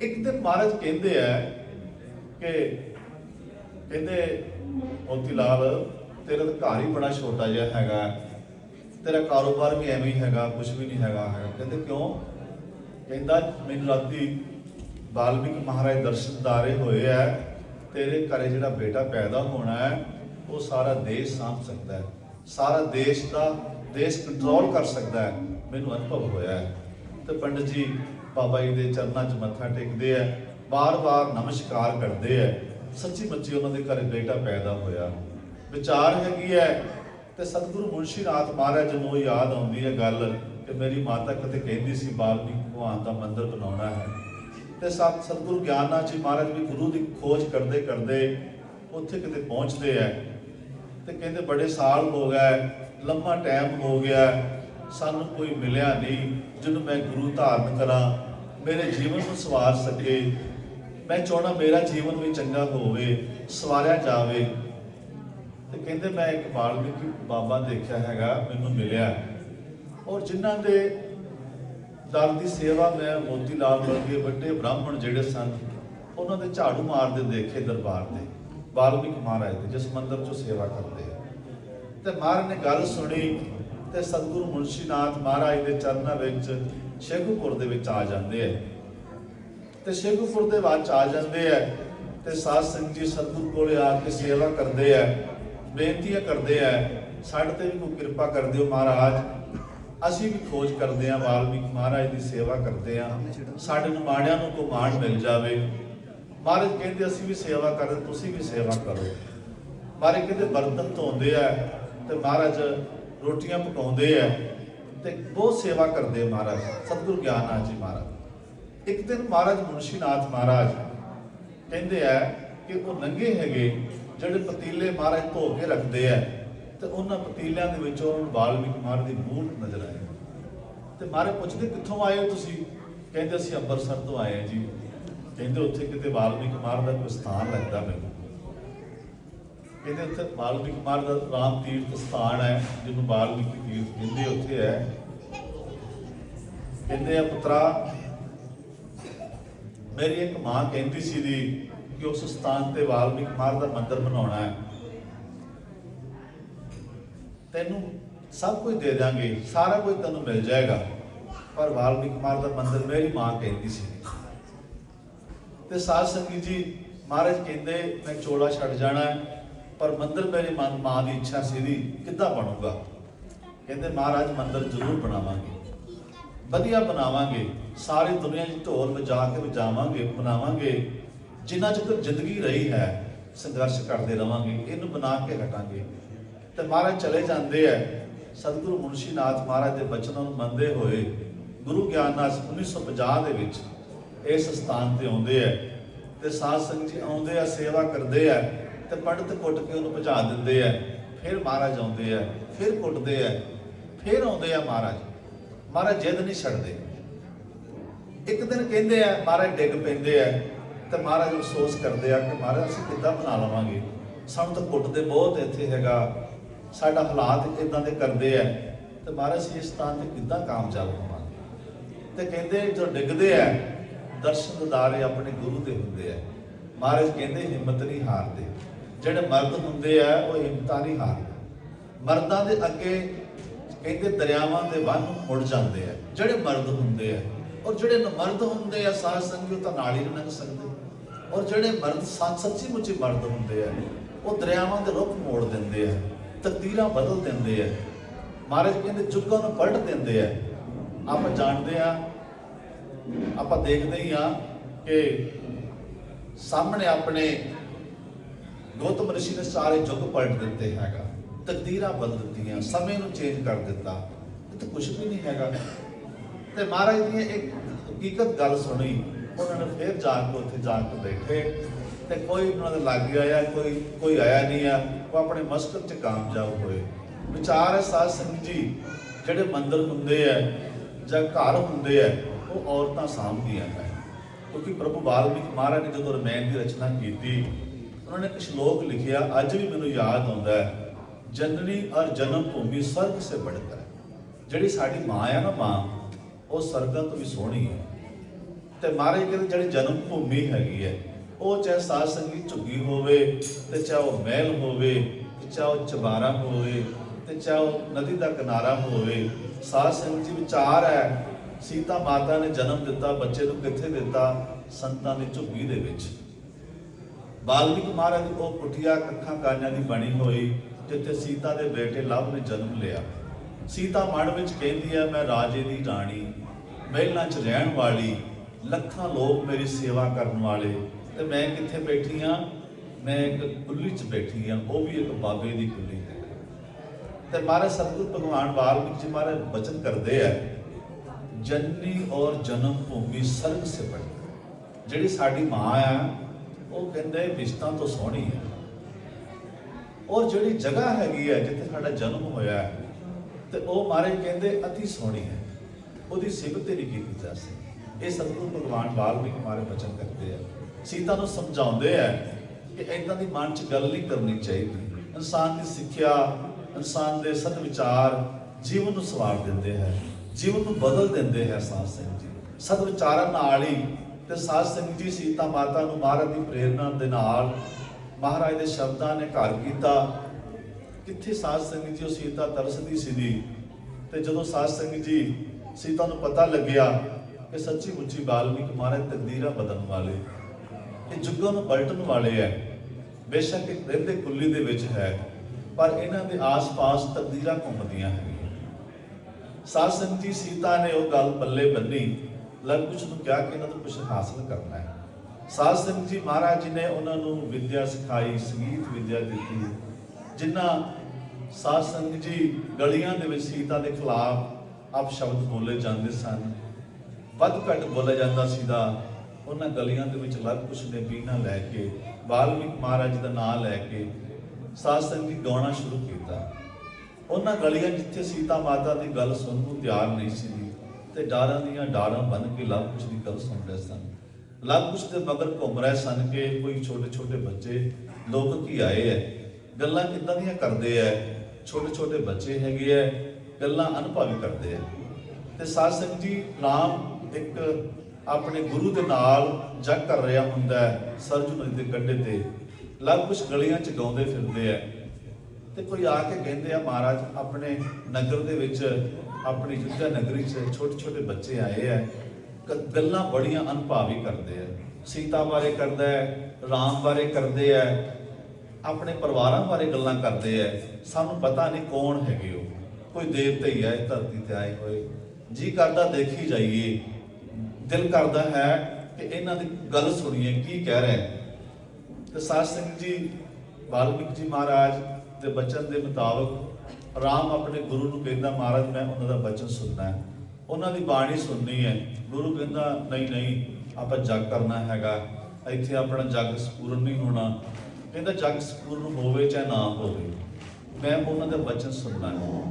ਇੱਕ ਦਿਨ ਮਹਾਰਾਜ ਕਹਿੰਦੇ ਆ ਕਿ ਕਹਿੰਦੇ, ਮੋਤੀ ਲਾਲ, ਤੇਰਾ ਘਰ ਹੀ ਬੜਾ ਛੋਟਾ ਜਿਹਾ ਹੈਗਾ। ਤੇਰਾ ਕਾਰੋਬਾਰ ਵੀ ਐਵੇਂ ਹੀ ਹੈਗਾ ਕੁਝ ਵੀ ਨਹੀਂ ਹੈਗਾ ਹੈਗਾ। ਕਹਿੰਦੇ ਕਿਉਂ? ਕਹਿੰਦਾ ਮੈਨੂੰ ਰਾਤੀ ਬਾਲਮੀਕ ਮਹਾਰਾਜ ਦਰਸ਼ਨਦਾਰੇ ਹੋਏ ਆ। ਤੇਰੇ ਘਰੇ ਜਿਹੜਾ ਬੇਟਾ ਪੈਦਾ ਹੋਣਾ ਹੈ, ਉਹ ਸਾਰਾ ਦੇਸ਼ ਸਾਂਭ ਸਕਦਾ ਹੈ। ਸਾਰਾ ਦੇਸ਼ ਦਾ ਦੇਸ਼ ਕੰਟਰੋਲ ਕਰ ਸਕਦਾ ਹੈ। ਮੈਨੂੰ ਅਨੁਭਵ ਹੋਇਆ ਹੈ। ਤੇ ਪੰਡਤ ਜੀ, ਬਾਬਾ ਜੀ ਦੇ ਚਰਨਾਂ 'ਚ ਮੱਥਾ ਟੇਕਦੇ ਆ ਬਾਰ-ਬਾਰ ਨਮਸਕਾਰ ਕਰਦੇ ਆ ਸੱਚੀ ਮੱਚੀ ਉਹਨਾਂ ਦੇ ਘਰੇ ਬੇਟਾ ਪੈਦਾ ਹੋਇਆ। ਵਿਚਾਰ ਹੈਗੀ ਹੈ ਤੇ ਸਤਿਗੁਰੂ ਮੁਨਸ਼ੀਨਾਥ ਮਹਾਰਾਜ ਨੂੰ ਯਾਦ ਆਉਂਦੀ ਹੈ ਗੱਲ ਕਿ ਮੇਰੀ ਮਾਤਾ ਕਦੇ ਕਹਿੰਦੀ ਸੀ ਬਾਲਮੀਕ ਭਗਵਾਨ ਦਾ ਮੰਦਿਰ ਬਣਾਉਣਾ ਹੈ। ਤੇ ਸਤ, ਸਤਿਗੁਰੂ ਗਿਆਨਨਾਥ ਜੀ ਮਹਾਰਾਜ ਵੀ ਗੁਰੂ ਦੀ ਖੋਜ ਕਰਦੇ ਕਰਦੇ ਉੱਥੇ ਕਿਤੇ ਪਹੁੰਚਦੇ ਆ ਤੇ ਕਹਿੰਦੇ ਬੜੇ ਸਾਲ ਹੋ ਗਏ ਲੰਮਾ ਟਾਈਮ ਹੋ ਗਿਆ, ਸਾਨੂੰ ਕੋਈ ਮਿਲਿਆ ਨਹੀਂ। ਜਿਹਨੂੰ ਮੈਂ ਗੁਰੂ ਧਾਰਨ ਕਰਾਂ, ਮੇਰੇ ਜੀਵਨ ਨੂੰ ਸਵਾਰ ਸਕੇ, ਮੈਂ ਚਾਹਣਾ ਮੇਰਾ ਜੀਵਨ ਵੀ ਚੰਗਾ ਹੋਵੇ, ਸਵਾਰਿਆ ਜਾਵੇ। ਤੇ ਕਹਿੰਦੇ ਮੈਂ ਇੱਕ ਵਾਲਮੀਕੀ ਬਾਬਾ ਦੇਖਿਆ ਹੈਗਾ, ਮੈਨੂੰ ਮਿਲਿਆ। ਔਰ ਜਿਨ੍ਹਾਂ ਦੇ ਦਰ ਦੀ ਸੇਵਾ ਮੈਂ ਮੋਤੀ ਲਾਲ ਵਰਗੇ ਵੱਡੇ ਬ੍ਰਾਹਮਣ ਜਿਹੜੇ ਸਨ, ਉਹਨਾਂ ਦੇ ਝਾੜੂ ਮਾਰਦੇ ਦੇਖੇ ਦਰਬਾਰ ਤੇ, ਵਾਲਮੀਕ ਮਹਾਰਾਜ ਦੇ, ਜਿਸ ਮੰਦਰ 'ਚੋਂ ਸੇਵਾ ਕਰਦੇ ਤੇ ਮਹਾਰਾਜ ਨੇ ਗੱਲ ਸੁਣੀ ਤੇ ਸਤਿਗੁਰੂ ਮੁਨਸ਼ੀਨਾਥ ਮਹਾਰਾਜ ਦੇ ਚਰਨਾਂ ਵਿੱਚ ਸ਼ੇਖੂਪੁਰ ਦੇ ਵਿੱਚ ਆ ਜਾਂਦੇ ਆ। ਤੇ ਸ਼ੇਖੂਪੁਰ ਦੇ ਬਾਅਦ ਆ ਜਾਂਦੇ ਆ ਤੇ ਸਾਧ ਸੰਗਤ ਜੀ ਸਤਿਗੁਰੂ ਕੋਲੇ ਆ ਕੇ ਸੇਵਾ ਕਰਦੇ ਆ, ਬੇਨਤੀਆਂ ਕਰਦੇ ਆ, ਸਾਡੇ ਤੇ ਵੀ ਕੋਈ ਕਿਰਪਾ ਕਰ ਦਿਓ ਮਹਾਰਾਜ। ਅਸੀਂ ਵੀ ਖੋਜ ਕਰਦੇ ਹਾਂ, ਵਾਲਮੀਕ ਮਹਾਰਾਜ ਦੀ ਸੇਵਾ ਕਰਦੇ ਹਾਂ। ਸਾਡੇ ਨਿਮਾਣਿਆਂ ਨੂੰ ਕੋ ਮਾਣ ਮਿਲ ਜਾਵੇ। ਮਹਾਰਾਜ ਕਹਿੰਦੇ, ਅਸੀਂ ਵੀ ਸੇਵਾ ਕਰਦੇ ਤੁਸੀਂ ਵੀ ਸੇਵਾ ਕਰੋ। ਮਹਾਰਾਜ ਕਹਿੰਦੇ, ਬਰਤਨ ਧੋਂਦੇ ਆ ਤੇ ਮਹਾਰਾਜ ਰੋਟੀਆਂ ਪਕਾਉਂਦੇ ਆ ਤੇ ਬਹੁਤ ਸੇਵਾ ਕਰਦੇ ਆ ਮਹਾਰਾਜ, ਸਤਿਗੁਰੂ ਗਿਆਨਨਾਥ ਜੀ ਮਹਾਰਾਜ। ਇੱਕ ਦਿਨ ਮਹਾਰਾਜ ਮੁਨਸ਼ੀਨਾਥ ਮਹਾਰਾਜ ਕਹਿੰਦੇ ਆ ਕਿ ਉਹ ਨੰਗੇ ਹੈਗੇ, ਜਿਹੜੇ ਪਤੀਲੇ ਮਹਾਰਾਜ ਧੋ ਕੇ ਰੱਖਦੇ ਆ, ਤੇ ਉਹਨਾਂ ਪਤੀਲਿਆਂ ਦੇ ਵਿੱਚ ਉਹਨਾਂ ਨੂੰ ਵਾਲਮੀਕ ਮਹਾਰਾਜ ਦੀ ਮੂਰਤ ਨਜ਼ਰ ਆਈ। ਤੇ ਮਹਾਰਾਜ ਪੁੱਛਦੇ, ਕਿੱਥੋਂ ਆਏ ਹੋ ਤੁਸੀਂ? ਕਹਿੰਦੇ, ਅਸੀਂ ਅੰਮ੍ਰਿਤਸਰ ਤੋਂ ਆਏ ਹਾਂ ਜੀ। ਕਹਿੰਦੇ, ਉੱਥੇ ਕਿਤੇ ਵਾਲਮੀਕ ਮਹਾਰਾਜ ਦਾ ਕੋਈ ਸਥਾਨ ਲੱਗਦਾ ਮੈਨੂੰ। ਕਹਿੰਦੇ ਉੱਥੇ ਵਾਲਮੀਕ ਮਹਾਰਾਜ ਦਾ ਰਾਮ ਤੀਰਥ ਸਥਾਨ ਹੈ ਜਿਹਨੂੰ ਵਾਲਮੀਕ ਤੀਰਥ ਕਹਿੰਦੇ ਉੱਥੇ ਹੈ। ਕਹਿੰਦੇ ਆ ਪੁੱਤਰਾ ਮੇਰੀ ਇੱਕ ਮਾਂ ਕਹਿੰਦੀ ਸੀ ਦੀ ਕਿ ਉਸ ਸਥਾਨ ਤੇ ਵਾਲਮੀਕ ਮਹਾਰਾਜ ਦਾ ਮੰਦਿਰ ਬਣਾਉਣਾ ਹੈ। ਤੈਨੂੰ ਸਭ ਕੁਝ ਦੇ ਦਾਂਗੇ ਸਾਰਾ ਕੁਝ ਤੈਨੂੰ ਮਿਲ ਜਾਏਗਾ ਪਰ ਵਾਲਮੀਕ ਮਹਾਰਾਜ ਦਾ ਮੰਦਿਰ ਮੇਰੀ ਮਾਂ ਕਹਿੰਦੀ ਸੀ। ਤੇ ਸਾਧ ਸੰਗਤ ਜੀ ਮਹਾਰਾਜ ਕਹਿੰਦੇ ਮੈਂ ਚੋਲਾ ਛੱਡ ਜਾਣਾ ਹੈ, ਪਰ ਮੰਦਰ ਮੇਰੀ ਮਨ ਮਾਂ ਦੀ ਇੱਛਾ ਸੀ ਦੀ ਕਿੱਦਾਂ ਬਣੂਗਾ? ਕਹਿੰਦੇ, ਮਹਾਰਾਜ, ਮੰਦਰ ਜ਼ਰੂਰ ਬਣਾਵਾਂਗੇ। ਵਧੀਆ ਬਣਾਵਾਂਗੇ। ਸਾਰੀ ਦੁਨੀਆ 'ਚ ਢੋਲ ਵਜਾ ਕੇ ਵਜਾਵਾਂਗੇ ਬਣਾਵਾਂਗੇ ਜਿੰਨਾ ਚਿਰ ਜ਼ਿੰਦਗੀ ਰਹੀ ਹੈ, ਸੰਘਰਸ਼ ਕਰਦੇ ਰਵਾਂਗੇ, ਇਹਨੂੰ ਬਣਾ ਕੇ ਹਟਾਂਗੇ। ਤੇ ਮਹਾਰਾਜ ਚਲੇ ਜਾਂਦੇ ਐ ਸਤਿਗੁਰੂ ਮੁਨਸ਼ੀ ਨਾਥ ਮਹਾਰਾਜ ਦੇ ਬਚਨਾਂ ਨੂੰ ਮੰਨਦੇ ਹੋਏ ਗੁਰੂ ਗਿਆਨਨਾਥ 1950 ਦੇ ਵਿੱਚ ਇਸ ਸਥਾਨ ਤੇ ਆਉਂਦੇ ਐ ਤੇ ਸਾਧ ਸੰਗਤ ਜੀ ਆਉਂਦੇ ਆ, ਸੇਵਾ ਕਰਦੇ ਐ ਤੇ ਪੰਡਤ ਕੁੱਟ ਕੇ ਉਹਨੂੰ ਭਜਾ ਦਿੰਦੇ ਐ ਫਿਰ ਮਹਾਰਾਜ ਆਉਂਦੇ ਐ ਫਿਰ ਕੁੱਟਦੇ ਐ ਫਿਰ ਆਉਂਦੇ ਆ ਮਹਾਰਾਜ। ਮਹਾਰਾਜ ਜਿੱਦ ਨਹੀਂ ਛੱਡਦੇ। ਇੱਕ ਦਿਨ ਕਹਿੰਦੇ ਆ, ਮਹਾਰਾਜ ਡਿੱਗ ਪੈਂਦੇ ਆ, ਤੇ ਮਹਾਰਾਜ ਅਫਸੋਸ ਕਰਦੇ ਆ ਕਿ ਮਹਾਰਾਜ ਅਸੀਂ ਕਿੱਦਾਂ ਬਣਾ ਲਵਾਂਗੇ। ਸਾਨੂੰ ਤਾਂ ਕੁੱਟਦੇ ਬਹੁਤ ਇੱਥੇ ਹੈਗਾ। ਸਾਡਾ ਹਾਲਾਤ ਇਦਾਂ ਦੇ ਕਰਦੇ ਆ, ਤੇ ਮਹਾਰਾਜ ਅਸੀਂ ਇਸ ਸਥਾਨ ਤੇ ਕਿੱਦਾਂ ਕਾਮਯਾਬ ਹੋਵਾਂਗੇ। ਤੇ ਕਹਿੰਦੇ ਜੋ ਡਿੱਗਦੇ ਆ, ਦਰਸ਼ਨ ਦਿਦਾਰੇ ਆਪਣੇ ਗੁਰੂ ਦੇ ਹੁੰਦੇ ਆ। ਮਹਾਰਾਜ ਕਹਿੰਦੇ, ਹਿੰਮਤ ਨਹੀਂ ਹਾਰਦੇ। ਜਿਹੜੇ ਮਰਦ ਹੁੰਦੇ ਆ, ਉਹ ਹਿੰਮਤਾਂ ਨਹੀਂ ਹਾਰਦੇ। ਮਰਦਾਂ ਦੇ ਅੱਗੇ ਕਹਿੰਦੇ, ਦਰਿਆਵਾਂ ਦੇ ਬੰਨ ਮੁੜ ਜਾਂਦੇ ਆ। ਜਿਹੜੇ ਮਰਦ ਹੁੰਦੇ ਆ, ਔਰ ਜਿਹੜੇ ਮਰਦ ਹੁੰਦੇ ਆ ਸਾਧ ਸੰਗੀ ਤਾਂ ਨਾਲ ਹੀ ਲੰਘ ਸਕਦੇ। ਔਰ ਜਿਹੜੇ ਮਰਦ ਸੱਚ, ਸੱਚੀ ਮੁੱਚੀ ਮਰਦ ਹੁੰਦੇ ਆ, ਉਹ ਦਰਿਆਵਾਂ ਦੇ ਰੁੱਖ ਮੋੜ ਦਿੰਦੇ ਆ, ਤਕਦੀਰਾਂ ਬਦਲ ਦਿੰਦੇ ਆ। ਮਹਾਰਾਜ ਕਹਿੰਦੇ, ਜੁਗਾਂ ਨੂੰ ਪਲਟ ਦਿੰਦੇ ਆ। ਆਪਾਂ ਜਾਣਦੇ ਆ, ਆਪਾਂ ਦੇਖਦੇ ਹੀ ਆ ਕਿ ਸਾਹਮਣੇ ਆਪਣੇ ਗੌਤਮ ਰਿਸ਼ੀ ਨੇ ਸਾਰੇ ਯੁੱਗ ਪਲਟ ਦਿੱਤੇ ਹੈਗਾ। ਤਕਦੀਰਾਂ ਬਦਲ ਦਿੱਤੀਆਂ, ਸਮੇਂ ਨੂੰ ਚੇਂਜ ਕਰ ਦਿੱਤਾ। ਇਹ ਤਾਂ ਕੁਝ ਵੀ ਨਹੀਂ ਹੈਗਾ। ਤੇ ਮਹਾਰਾਜ ਦੀ ਇੱਕ ਹਕੀਕਤ ਗੱਲ ਸੁਣੀ। ਉਹਨਾਂ ਨੇ ਫੇਰ ਜਾ ਕੇ ਉੱਥੇ ਜਾ ਕੇ ਬੈਠੇ ਤੇ ਕੋਈ ਉਹਨਾਂ ਦੇ ਲਾਗੇ ਆਇਆ, ਕੋਈ ਕੋਈ ਆਇਆ ਨਹੀਂ ਆ। ਉਹ ਆਪਣੇ ਮਸਕਤ 'ਚ ਕਾਮਯਾਬ ਹੋਏ। ਵਿਚਾਰ ਹੈ, ਸਾਧ ਸੰਗਤ ਜੀ, ਜਿਹੜੇ ਮੰਦਰ ਹੁੰਦੇ ਆ ਜਾਂ ਘਰ ਹੁੰਦੇ ਆ, ਉਹ ਔਰਤਾਂ ਸਾਂਭਦੀਆਂ ਹਨ ਕਿਉਂਕਿ ਪ੍ਰਭੂ ਵਾਲਮੀਕ ਮਹਾਰਾਜ ਨੇ ਜਦੋਂ ਰਮਾਇਣ ਦੀ ਰਚਨਾ ਕੀਤੀ, ਉਹਨਾਂ ਨੇ ਇੱਕ ਸ਼ਲੋਕ ਲਿਖਿਆ, ਅੱਜ ਵੀ ਮੈਨੂੰ ਯਾਦ ਆਉਂਦਾ ਹੈ, ਜਨਨੀ ਔਰ ਜਨਮ ਭੂਮੀ ਸਵਰਗ ਸੇ ਬੜਕਰ ਹੈ। ਜਿਹੜੀ ਸਾਡੀ ਮਾਂ ਆ ਨਾ ਮਾਂ, ਉਹ ਸਰਗਾਂ ਤੋਂ ਵੀ ਸੋਹਣੀ ਹੈ। ਤੇ ਮਹਾਰਾਜ ਕਹਿੰਦੇ ਜਿਹੜੀ ਜਨਮ ਭੂਮੀ ਹੈਗੀ ਹੈ, ਉਹ ਚਾਹੇ ਸਾਧ ਸੰਗੀਤ ਝੁੱਗੀ ਹੋਵੇ, ਤੇ ਚਾਹੇ ਉਹ ਮਹਿਲ ਹੋਵੇ, ਤੇ ਚਾਹੇ ਉਹ ਚਬਾਰਾ ਹੋਵੇ, ਤੇ ਚਾਹੇ ਉਹ ਨਦੀ ਦਾ ਕਿਨਾਰਾ ਹੋਵੇ, ਸਾਧ ਸੰਗਤ ਜੀ ਵਿਚਾਰ ਹੈ ਸੀਤਾ ਮਾਤਾ ਨੇ ਜਨਮ ਦਿੱਤਾ, ਬੱਚੇ ਨੂੰ ਕਿੱਥੇ ਦਿੱਤਾ? ਸੰਤਾਂ ਦੀ ਝੁੱਗੀ ਦੇ ਵਿੱਚ। ਵਾਲਮੀਕ ਮਹਾਰਾਜ ਦੀ ਉਹ ਕੁਟਿਆ ਕੱਖਾਂ ਕਾਈਆਂ ਦੀ ਬਣੀ ਹੋਈ, ਜਿੱਥੇ ਸੀਤਾ ਦੇ ਬੇਟੇ ਲਵ ਨੇ ਜਨਮ ਲਿਆ। ਸੀਤਾ ਮਨ ਵਿੱਚ ਕਹਿੰਦੀ ਹੈ, ਮੈਂ ਰਾਜੇ ਦੀ ਰਾਣੀ, ਮਹਿਲਾਂ 'ਚ ਰਹਿਣ ਵਾਲੀ, ਲੱਖਾਂ ਲੋਕ ਮੇਰੀ ਸੇਵਾ ਕਰਨ ਵਾਲੇ, ਤੇ ਮੈਂ ਕਿੱਥੇ ਬੈਠੀ ਆ? ਮੈਂ ਇੱਕ ਕੁੱਲੀ 'ਚ ਬੈਠੀ ਆ, ਉਹ ਵੀ ਇੱਕ ਬਾਬੇ ਦੀ ਕੁੱਲੀ ਹੈ ਤੇ ਮਹਾਰਾਜ ਸਤਿਗੁਰ ਭਗਵਾਨ ਵਾਲਮੀਕ ਜੀ ਮਹਾਰਾਜ ਬਚਨ ਕਰਦੇ ਆ ਜਨਨੀ ਔਰ ਜਨਮ ਭੂਮੀ ਸਰਗ ਸੇ ਬੜੀ ਜਿਹੜੀ ਸਾਡੀ ਮਾਂ ਆ, ਉਹ ਕਹਿੰਦੇ ਰਿਸ਼ਤਾਂ ਤੋਂ ਸੋਹਣੀ ਹੈ। ਔਰ ਜਿਹੜੀ ਜਗ੍ਹਾ ਹੈਗੀ ਹੈ, ਜਿੱਥੇ ਸਾਡਾ ਜਨਮ ਹੋਇਆ ਹੈ, ਤੇ ਉਹ ਮਾਰੇ ਕਹਿੰਦੇ ਅਤੀ ਸੋਹਣੀ ਹੈ। ਉਹਦੀ ਸਿਫਤ ਹੀ ਨਹੀਂ ਕੀਤੀ ਜਾ ਸਕਦੀ। ਇਹ ਸਤਿਗੁਰੂ ਭਗਵਾਨ ਵਾਲਮੀਕ ਮਾਰੇ ਬਚਨ ਕਰਦੇ ਆ। ਸੀਤਾ ਨੂੰ ਸਮਝਾਉਂਦੇ ਆ ਕਿ ਇਦਾਂ ਦੀ ਮਨ 'ਚ ਗੱਲ ਨਹੀਂ ਕਰਨੀ ਚਾਹੀਦੀ। ਇਨਸਾਨ ਦੀ ਸਿੱਖਿਆ, ਇਨਸਾਨ ਦੇ ਸਤ ਵਿਚਾਰ ਜੀਵਨ ਨੂੰ ਸਵਾਰ ਦਿੰਦੇ ਹੈ। ਜੀਵਨ ਨੂੰ ਬਦਲ ਦਿੰਦੇ ਹੈ ਸਾਧ ਸੰਗਤ ਜੀ। ਸਦ ਵਿਚਾਰਾਂ ਨਾਲ ਹੀ ਤੇ ਸਾਧ ਸੰਗਤ ਜੀ ਸੀਤਾ ਮਾਤਾ ਨੂੰ ਮਹਾਰਾਜ ਦੀ ਪ੍ਰੇਰਣਾ ਦੇ ਨਾਲ ਮਹਾਰਾਜ ਦੇ ਸ਼ਬਦਾਂ ਨੇ ਘਰ ਕੀਤਾ। ਕਿੱਥੇ ਸਾਧ ਸੰਗਤ ਜੀ ਉਹ ਸੀਤਾ ਤਰਸਦੀ ਸੀਗੀ ਦੀ ਤੇ ਜਦੋਂ ਸਾਧ ਸੰਗਤ ਜੀ ਸੀਤਾ ਨੂੰ ਪਤਾ ਲੱਗਿਆ ਕਿ ਸੱਚੀ ਮੁੱਚੀ ਬਾਲਮੀਕ ਮਹਾਰਾਜ ਤਕਦੀਰਾਂ ਬਦਲਣ ਵਾਲੇ ਇਹ ਜੁਗਾਂ ਨੂੰ ਪਲਟਣ ਵਾਲੇ ਹੈ, ਬੇਸ਼ੱਕ ਇੱਕ ਰਹਿੰਦੇ ਕੁੱਲੀ ਦੇ ਵਿੱਚ ਹੈ, ਪਰ ਇਹਨਾਂ ਦੇ ਆਸ-ਪਾਸ ਤਕਦੀਰਾਂ ਘੁੰਮਦੀਆਂ ਹੈਗੀਆਂ। ਸਾਧ ਸੰਗਤ ਜੀ, ਸੀਤਾ ਨੇ ਉਹ ਗੱਲ ਬੱਲੇ ਬੰਨੀ। ਲਵ ਕੁਸ਼ ਨੂੰ ਕਿਹਾ ਕਿ ਇਹਨਾਂ ਤੋਂ ਕੁਝ ਹਾਸਲ ਕਰਨਾ ਹੈ। ਸਾਧ ਸੰਗਤ ਜੀ, ਮਹਾਰਾਜ ਜੀ ਨੇ ਉਹਨਾਂ ਨੂੰ ਵਿਦਿਆ ਸਿਖਾਈ, ਸੰਗੀਤ ਵਿਦਿਆ ਦਿੱਤੀ, ਜਿਨ੍ਹਾਂ ਸਾਧ ਸੰਗਤ ਜੀ ਗਲੀਆਂ ਦੇ ਵਿੱਚ ਸੀਤਾ ਦੇ ਖਿਲਾਫ ਆਪ ਸ਼ਬਦ ਬੋਲੇ ਜਾਂਦੇ ਸਨ। ਵੱਧ ਘੱਟ ਬੋਲਿਆ ਜਾਂਦਾ ਸੀਦਾ ਉਹਨਾਂ ਗਲੀਆਂ ਦੇ ਵਿੱਚ ਲੱਗ ਕੁਛ ਨੇ ਬੀਨਾ ਲੈ ਕੇ, ਵਾਲਮੀਕ ਮਹਾਰਾਜ ਜੀ ਦਾ ਨਾਮ ਲੈ ਕੇ ਸਾਧ ਸੰਗਤ ਜੀ ਗਾਉਣਾ ਸ਼ੁਰੂ ਕੀਤਾ। ਉਹਨਾਂ ਗਲੀਆਂ ਜਿੱਥੇ ਸੀਤਾ ਮਾਤਾ ਦੀ ਗੱਲ ਸੁਣਨ ਨੂੰ ਤਿਆਰ ਨਹੀਂ ਸੀ ਤੇ ਡਾਰਾਂ ਦੀਆਂ ਡਾਰਾਂ ਬਨ ਕੇ ਲਵ ਕੁਸ਼ ਦੀ ਗੱਲ ਸੁਣ ਰਹੇ ਸਨ। ਲਵ ਕੁਸ਼ ਦੇ ਮਗਰ ਘੁੰਮ ਰਹੇ ਸਨ ਕਿ ਕੋਈ ਛੋਟੇ ਛੋਟੇ ਬੱਚੇ, ਲੋਕ ਕੀ ਆਏ ਐ? ਗੱਲਾਂ ਕਿੱਦਾਂ ਦੀਆਂ ਕਰਦੇ ਐ? ਛੋਟੇ ਛੋਟੇ ਬੱਚੇ ਹੈਗੇ ਐ? ਗੱਲਾਂ ਅਨੁਭਵੀ ਕਰਦੇ ਐ। ਤੇ ਸਾਧ ਸੰਗਤ ਜੀ ਰਾਮ ਇੱਕ ਆਪਣੇ ਗੁਰੂ ਦੇ ਨਾਲ ਜਗ ਕਰ ਰਿਹਾ ਹੁੰਦਾ ਹੈ ਸਰਜੂ ਨਦੀ ਦੇ ਕੰਢੇ ਤੇ। ਲਵ ਕੁਸ਼ ਗਲੀਆਂ ਚ ਗਾਉਂਦੇ ਫਿਰਦੇ ਐ। ਤੇ ਕੋਈ ਆ ਕੇ ਕਹਿੰਦੇ ਆ, ਮਹਾਰਾਜ, ਆਪਣੇ ਨਗਰ ਦੇ ਵਿੱਚ, ਆਪਣੀ ਯੁੱਧਾ ਨਗਰੀ 'ਚ ਛੋਟੇ ਛੋਟੇ ਬੱਚੇ ਆਏ ਆ ਗੱਲਾਂ ਬੜੀਆਂ ਅਨੁਭਾਵੀ ਕਰਦੇ ਆ। ਸੀਤਾ ਬਾਰੇ ਕਰਦਾ ਹੈ, ਰਾਮ ਬਾਰੇ ਕਰਦੇ ਆ, ਆਪਣੇ ਪਰਿਵਾਰਾਂ ਬਾਰੇ ਗੱਲਾਂ ਕਰਦੇ ਆ। ਸਾਨੂੰ ਪਤਾ ਨਹੀਂ ਕੌਣ ਹੈਗੇ ਉਹ। ਕੋਈ ਦੇਵਤੇ ਹੀ ਆ ਇਸ ਧਰਤੀ ਤੇ ਆਏ ਹੋਏ। ਜੀ ਕਰਦਾ, ਦੇਖੀ ਜਾਈਏ। ਦਿਲ ਕਰਦਾ ਹੈ ਕਿ ਇਹਨਾਂ ਦੀ ਗੱਲ ਸੁਣੀਏ, ਕੀ ਕਹਿ ਰਹੇ ਹੈ ਤੇ ਸਾਧ ਸਿੰਘ ਜੀ, ਵਾਲਮੀਕ ਜੀ ਮਹਾਰਾਜ ਦੇ ਬਚਨ ਦੇ ਮੁਤਾਬਕ ਰਾਮ ਆਪਣੇ ਗੁਰੂ ਨੂੰ ਕਹਿੰਦਾ, ਮਹਾਰਾਜ, ਮੈਂ ਉਹਨਾਂ ਦਾ ਬਚਨ ਸੁਣਨਾ ਹੈ। ਉਹਨਾਂ ਦੀ ਬਾਣੀ ਸੁਣਨੀ ਹੈ। ਗੁਰੂ ਕਹਿੰਦਾ, ਨਹੀਂ ਨਹੀਂ, ਆਪਾਂ ਜਗ ਕਰਨਾ ਹੈਗਾ। ਇੱਥੇ ਆਪਣਾ ਜਗ ਸਪੂਰਨ ਨਹੀਂ ਹੋਣਾ। ਕਹਿੰਦਾ, ਜਗ ਸਪੂਰਨ ਹੋਵੇ ਚਾਹੇ ਨਾ ਹੋਵੇ, ਮੈਂ ਉਹਨਾਂ ਦਾ ਬਚਨ ਸੁਣਨਾ ਹੈ।